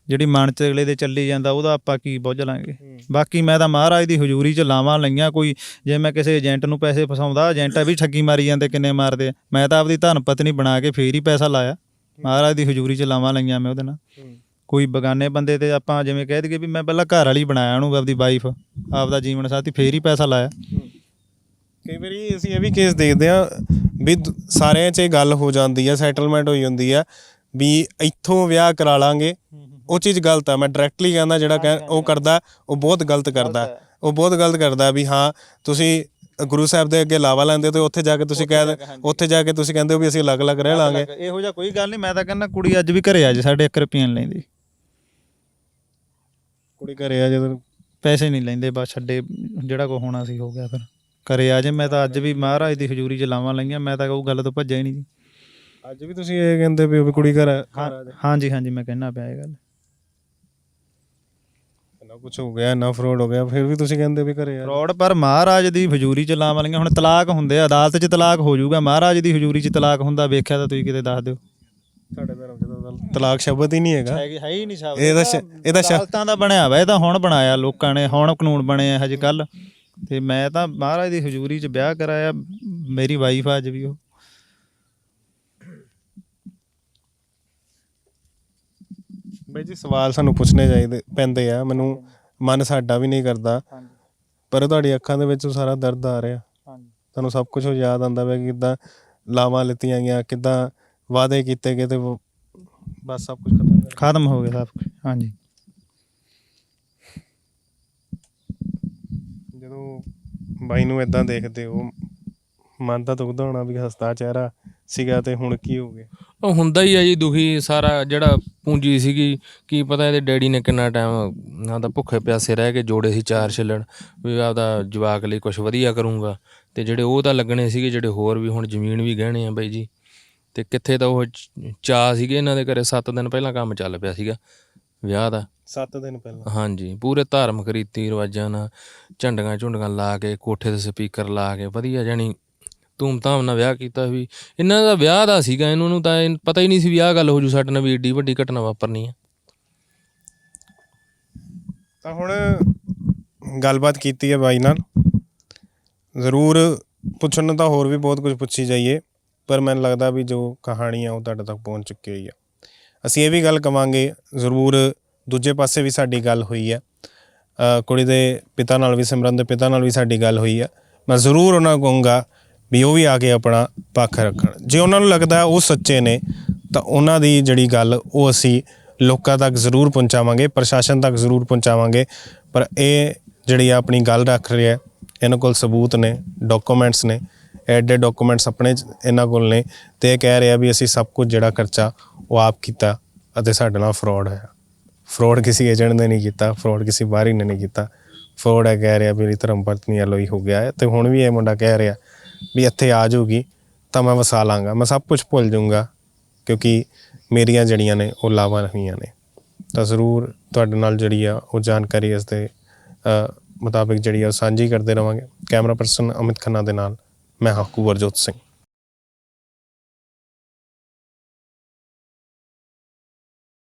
ਜਿਹੜੀ ਮਨ 'ਚ ਅਗਲੇ ਦੇ ਚੱਲੀ ਜਾਂਦਾ ਉਹਦਾ ਆਪਾਂ ਕੀ ਬੁੱਝ ਲਾਂਗੇ? ਬਾਕੀ ਮੈਂ ਤਾਂ ਮਹਾਰਾਜ ਦੀ ਹਜ਼ੂਰੀ 'ਚ ਲਾਵਾਂ ਲਈਆਂ ਕੋਈ ਜੇ ਮੈਂ ਕਿਸੇ ਏਜੰਟ ਨੂੰ ਪੈਸੇ ਫਸਾਉਂਦਾ ਏਜੰਟ ਵੀ ਠੱਗੀ ਮਾਰੀ ਜਾਂਦੇ ਕਿੰਨੇ ਮਾਰਦੇ ਆ। ਮੈਂ ਤਾਂ ਆਪਦੀ ਧਨ ਪਤਨੀ ਬਣਾ ਕੇ ਫੇਰ ਹੀ ਪੈਸਾ ਲਾਇਆ। ਮਹਾਰਾਜ ਦੀ ਹਜ਼ੂਰੀ 'ਚ ਲਾਵਾਂ ਲਈਆਂ ਮੈਂ ਉਹਦੇ ਨਾਲ। ਕੋਈ ਬਗਾਨੇ ਬੰਦੇ ਤੇ ਆਪਾਂ ਜਿਵੇਂ ਕਹਿ ਦਈਏ ਵੀ ਮੈਂ ਪਹਿਲਾਂ ਘਰ ਵਾਲੀ ਬਣਾਇਆ ਉਹਨੂੰ ਆਪਦੀ ਵਾਈਫ ਆਪਦਾ ਜੀਵਨ ਸਾਥੀ ਫੇਰ ਹੀ ਪੈਸਾ ਲਾਇਆ। ਕਈ ਵਾਰੀ ਅਸੀਂ ਇਹ ਵੀ ਕੇਸ ਦੇਖਦੇ ਆ ਵੀ ਸਾਰਿਆਂ 'ਚ ਇਹ ਗੱਲ ਹੋ ਜਾਂਦੀ ਆ ਸੈਟਲਮੈਂਟ ਹੋਈ ਹੁੰਦੀ ਆ ਵੀ ਇੱਥੋਂ ਵਿਆਹ ਕਰਾ ਲਾਂਗੇ ਉਹ ਚੀਜ਼ ਗਲਤ ਆ। ਮੈਂ ਡਾਇਰੈਕਟਲੀ ਕਹਿੰਦਾ ਜਿਹੜਾ ਉਹ ਕਰਦਾ ਉਹ ਬਹੁਤ ਗਲਤ ਕਰਦਾ। ਉਹ ਬਹੁਤ ਗਲਤ ਕਰਦਾ ਵੀ ਹਾਂ ਤੁਸੀਂ ਗੁਰੂ ਸਾਹਿਬ ਦੇ ਅੱਗੇ ਲਾਵਾ ਲੈਂਦੇ ਹੋ ਤੇ ਉੱਥੇ ਜਾ ਕੇ ਤੁਸੀਂ ਕਹਿ ਉੱਥੇ ਜਾ ਕੇ ਤੁਸੀਂ ਕਹਿੰਦੇ ਹੋ ਵੀ ਅਸੀਂ ਅਲੱਗ-ਅਲੱਗ ਰਹਿ ਲਾਂਗੇ। ਇਹੋ ਜਿਹਾ ਕੋਈ ਗੱਲ ਨਹੀਂ ਮੈਂ ਤਾਂ ਕਹਿੰਦਾ ਕੁੜੀ ਅੱਜ ਵੀ ਘਰੇ ਆ ਜੇ ਸਾਡੇ 1 ਰੁਪਈਆ ਨਹੀਂ ਲੈਂਦੀ। ਕੁੜੀ ਘਰੇ ਆ ਜਦੋਂ ਪੈਸੇ ਨਹੀਂ ਲੈਂਦੇ ਬਸ ਛੱਡੇ ਜਿਹੜਾ ਕੋ ਹੋਣਾ ਸੀ ਹੋ ਗਿਆ ਫਿਰ। ਘਰੇ ਆ ਜੇ ਮੈਂ ਤਾਂ ਅੱਜ ਵੀ ਮਹਾਰਾਜ ਦੀ ਹਜ਼ੂਰੀ 'ਚ ਲਾਵਾਂ ਲਈਆਂ ਮੈਂ ਤਾਂ ਉਹ ਗੱਲ ਤੋਂ ਭੱਜਿਆ ਹੀ ਨਹੀਂ ਜੀ। ਅੱਜ ਵੀ ਤੁਸੀਂ ਇਹ ਕਹਿੰਦੇ ਵੀ ਉਹ ਵੀ ਕੁੜੀ ਘਰ ਆ- ਘਰ ਆ ਜਾ। ਹਾਂਜੀ ਹਾਂਜੀ ਮੈਂ ਕਹਿਣਾ ਪਿਆ ਇਹ ਗੱਲ। ਨਾ ਕੁਝ ਹੋ ਗਿਆ ਨਾ ਫਰਾਡ ਹੋ ਗਿਆ ਫਿਰ ਵੀ ਤੁਸੀਂ ਕਹਿੰਦੇ ਵੀ ਘਰੇ ਆ ਫਰਾਡ ਪਰ ਮਹਾਰਾਜ ਦੀ ਹਜ਼ੂਰੀ 'ਚ ਲਾਵਾਂ ਲਈਆਂ। ਹੁਣ ਤਲਾਕ ਹੁੰਦੇ ਆ ਅਦਾਲਤ 'ਚ ਤਲਾਕ ਹੋ ਜਾਊਗਾ ਮਹਾਰਾਜ ਦੀ ਹਜ਼ੂਰੀ 'ਚ ਤਲਾਕ ਹੁੰਦਾ ਵੇਖਿਆ ਤਾਂ ਤੁਸੀਂ ਕਿਤੇ ਦੱਸ ਦਿਓ। ਸਾਡੇ ਧਰਮ ਚ ਤਲਾਕ ਸ਼ਬਦ ਹੀ ਨਹੀਂ ਹੈਗਾ। ਹੈ ਹੈ ਹੀ ਨਹੀਂ ਸ਼ਬਦ? ਇਹ ਤਾਂ ਸ਼- ਇਹ ਤਾਂ ਸ਼- ਅਦਾਲਤਾਂ ਦਾ ਬਣਿਆ ਵਾ ਇਹ ਤਾਂ ਹੁਣ ਬਣਾਇਆ ਲੋਕਾਂ ਨੇ ਹੁਣ ਕਾਨੂੰਨ ਬਣੇ ਆ ਹਜੇ ਕੱਲ ਤੇ ਮੈਂ ਤਾਂ ਮਹਾਰਾਜ ਦੀ ਹਜ਼ੂਰੀ 'ਚ ਵਿਆਹ ਕਰਾਇਆ ਮੇਰੀ ਵਾਈਫ ਆ ਅੱਜ ਵੀ ਉਹ। ਬਈ ਜੀ ਸਵਾਲ ਸਾਨੂੰ ਪੁੱਛਣੇ ਚਾਹੀਦੇ ਪੈਂਦੇ ਆ। ਮੈਨੂੰ ਮਨ ਸਾਡਾ ਵੀ ਨਹੀਂ ਕਰਦਾ। ਪਰ ਤੁਹਾਡੀ ਅੱਖਾਂ ਦੇ ਵਿੱਚੋਂ ਸਾਰਾ ਦਰਦ ਆ ਰਿਹਾ। ਹਾਂਜੀ। ਤੁਹਾਨੂੰ ਸਭ ਕੁਝ ਯਾਦ ਆਉਂਦਾ ਪਿਆ ਕਿ ਕਿੱਦਾਂ ਲਾਵਾਂ ਲਿੱਤੀਆਂ ਗਿਆ ਕਿੱਦਾਂ ਵਾਅਦੇ ਕੀਤੇ ਗਏ ਤੇ ਬਸ ਸਭ ਕੁਝ ਖਤਮ ਹੋ ਗਿਆ ਸਭ ਕੁਝ ਹਾਂਜੀ। ਜਦੋਂ ਬਾਈ ਨੂੰ ਇਦਾਂ ਦੇਖਦੇ ਹੋ ਮਨ ਤਾਂ ਦੁਖਦਾ ਹੋਣਾ ਵੀ ਹਸਤਾ ਚਿਹਰਾ ਸੀਗਾ ਤੇ ਹੁਣ ਕੀ ਹੋ ਗਿਆ? ਉਹ ਹੁੰਦਾ ਹੀ ਆ ਜੀ ਦੁਖੀ ਸਾਰਾ ਜਿਹੜਾ ਪੂੰਜੀ ਸੀਗੀ ਕੀ ਪਤਾ ਇਹਦੇ ਡੈਡੀ ਨੇ ਕਿੰਨਾ ਟਾਈਮ ਨਾ ਤਾਂ ਭੁੱਖੇ ਪਿਆਸੇ ਰਹਿ ਕੇ ਜੋੜੇ ਸੀ ਚਾਰ ਛਿੱਲਣ ਵੀ ਆਪਦਾ ਜਵਾਕ ਲਈ ਕੁਝ ਵਧੀਆ ਕਰੂੰਗਾ। ਤੇ ਜਿਹੜੇ ਉਹ ਤਾਂ ਲੱਗਣੇ ਸੀਗੇ ਜਿਹੜੇ ਹੋਰ ਵੀ ਹੁਣ ਜ਼ਮੀਨ ਵੀ ਗਹਿਣੇ ਆ ਬਾਈ ਜੀ। ਤੇ ਕਿੱਥੇ ਤਾਂ ਉਹ ਚ- ਚਾਅ ਸੀਗੇ ਇਹਨਾਂ ਦੇ ਘਰੇ 7 ਦਿਨ ਪਹਿਲਾਂ ਕੰਮ ਚੱਲ ਪਿਆ ਸੀਗਾ ਵਿਆਹ ਦਾ। 7 ਦਿਨ ਪਹਿਲਾਂ। ਹਾਂਜੀ ਪੂਰੇ ਧਾਰਮਿਕ ਰੀਤੀ ਰਿਵਾਜਾਂ ਨਾਲ ਝੰਡੀਆਂ ਝੁੰਡੀਆਂ ਲਾ ਕੇ ਕੋਠੇ ਤੇ ਸਪੀਕਰ ਲਾ ਕੇ ਵਧੀਆ ਜਾਣੀ ਧੂਮ-ਧਾਮ ਨਾਲ ਵਿਆਹ ਕੀਤਾ ਵੀ। ਇਹਨਾਂ ਦਾ ਵਿਆਹ ਦਾ ਸੀਗਾ ਇਹਨਾਂ ਨੂੰ ਤਾਂ ਇਹ ਪਤਾ ਹੀ ਨਹੀਂ ਸੀ ਵੀ ਆਹ ਗੱਲ ਹੋ ਜੂ ਸਾਡੇ ਨਾਲ ਵੀ ਏਡੀ ਵੱਡੀ ਘਟਨਾ ਵਾਪਰਨੀ ਹੈ ਤਾਂ ਹੁਣ ਗੱਲਬਾਤ ਕੀਤੀ ਹੈ ਬਾਈ ਨਾਲ। ਜ਼ਰੂਰ ਪੁੱਛਣ ਨੂੰ ਤਾਂ ਹੋਰ ਵੀ ਬਹੁਤ ਕੁਝ ਪੁੱਛੀ ਜਾਈਏ। ਪਰ ਮੈਨੂੰ ਲੱਗਦਾ ਵੀ ਜੋ ਕਹਾਣੀ ਆ ਉਹ ਤੁਹਾਡੇ ਤੱਕ ਪਹੁੰਚ ਚੁੱਕੀ ਹੋਈ ਆ। ਅਸੀਂ ਇਹ ਵੀ ਗੱਲ ਕਵਾਂਗੇ, ਜ਼ਰੂਰ ਦੂਜੇ ਪਾਸੇ ਵੀ ਸਾਡੀ ਗੱਲ ਹੋਈ ਆ। ਕੁੜੀ ਦੇ ਪਿਤਾ ਨਾਲ ਵੀ, ਸਿਮਰਨ ਦੇ ਪਿਤਾ ਨਾਲ ਵੀ ਸਾਡੀ ਗੱਲ ਹੋਈ ਆ। ਮੈਂ ਜ਼ਰੂਰ ਉਹਨਾਂ ਨੂੰ ਕਹੂੰਗਾ ਵੀ ਉਹ ਵੀ ਆ ਕੇ ਆਪਣਾ ਪੱਖ ਰੱਖਣ। ਜੇ ਉਹਨਾਂ ਨੂੰ ਲੱਗਦਾ ਉਹ ਸੱਚੇ ਨੇ, ਤਾਂ ਉਹਨਾਂ ਦੀ ਜਿਹੜੀ ਗੱਲ ਉਹ ਅਸੀਂ ਲੋਕਾਂ ਤੱਕ ਜ਼ਰੂਰ ਪਹੁੰਚਾਵਾਂਗੇ, ਪ੍ਰਸ਼ਾਸਨ ਤੱਕ ਜ਼ਰੂਰ ਪਹੁੰਚਾਵਾਂਗੇ। ਪਰ ਇਹ ਜਿਹੜੀ ਆ ਆਪਣੀ ਗੱਲ ਰੱਖ ਰਿਹਾ ਇਹਨਾਂ ਕੋਲ ਸਬੂਤ ਨੇ, ਡਾਕੂਮੈਂਟਸ ਨੇ। ਐਡੇ ਡਾਕੂਮੈਂਟਸ ਆਪਣੇ ਇਹਨਾਂ ਕੋਲ ਨੇ ਤੇ ਇਹ ਕਹਿ ਰਿਹਾ ਵੀ ਅਸੀਂ ਸਭ ਕੁਝ ਜਿਹੜਾ ਖਰਚਾ ਉਹ ਆਪ ਕੀਤਾ ਅਤੇ ਸਾਡੇ ਨਾਲ ਫਰਾਡ ਹੋਇਆ। ਫਰਾਡ ਕਿਸੇ ਏਜੰਟ ਨੇ ਨਹੀਂ ਕੀਤਾ ਫਰਾਡ ਕਿਸੇ ਬਾਹਰੀ ਨੇ ਨਹੀਂ ਕੀਤਾ। ਫਰਾਡ ਹੈ ਕਹਿ ਰਿਹਾ ਵੀ ਮੇਰੀ ਧਰਮ ਪਤਨੀ ਹੀ ਹੋ ਗਿਆ ਹੈ ਤੇ ਹੁਣ ਵੀ ਇਹ ਮੁੰਡਾ ਕਹਿ ਰਿਹਾ ਵੀ ਇੱਥੇ ਆ ਜਾਊਗੀ ਤਾਂ ਮੈਂ ਵਸਾ ਲਾਂਗਾ, ਮੈਂ ਸਭ ਕੁਝ ਭੁੱਲ ਜਾਊਂਗਾ ਕਿਉਂਕਿ ਮੇਰੀਆਂ ਜੜੀਆਂ ਨੇ ਉਹ ਲਾਵਾਂ ਰਹੀਆਂ ਨੇ। ਤਾਂ ਜ਼ਰੂਰ ਤੁਹਾਡੇ ਨਾਲ ਜਿਹੜੀ ਆ ਉਹ ਜਾਣਕਾਰੀ ਇਸ ਦੇ ਮੁਤਾਬਿਕ ਜਿਹੜੀ ਆ ਉਹ ਸਾਂਝੀ ਕਰਦੇ ਰਵਾਂਗੇ। ਕੈਮਰਾ ਪਰਸਨ ਅਮਿਤ ਖੰਨਾ ਦੇ ਨਾਲ। ਮੈਂ ਹਾਂ ਕੁਵਰਜੋਤ ਸਿੰਘ।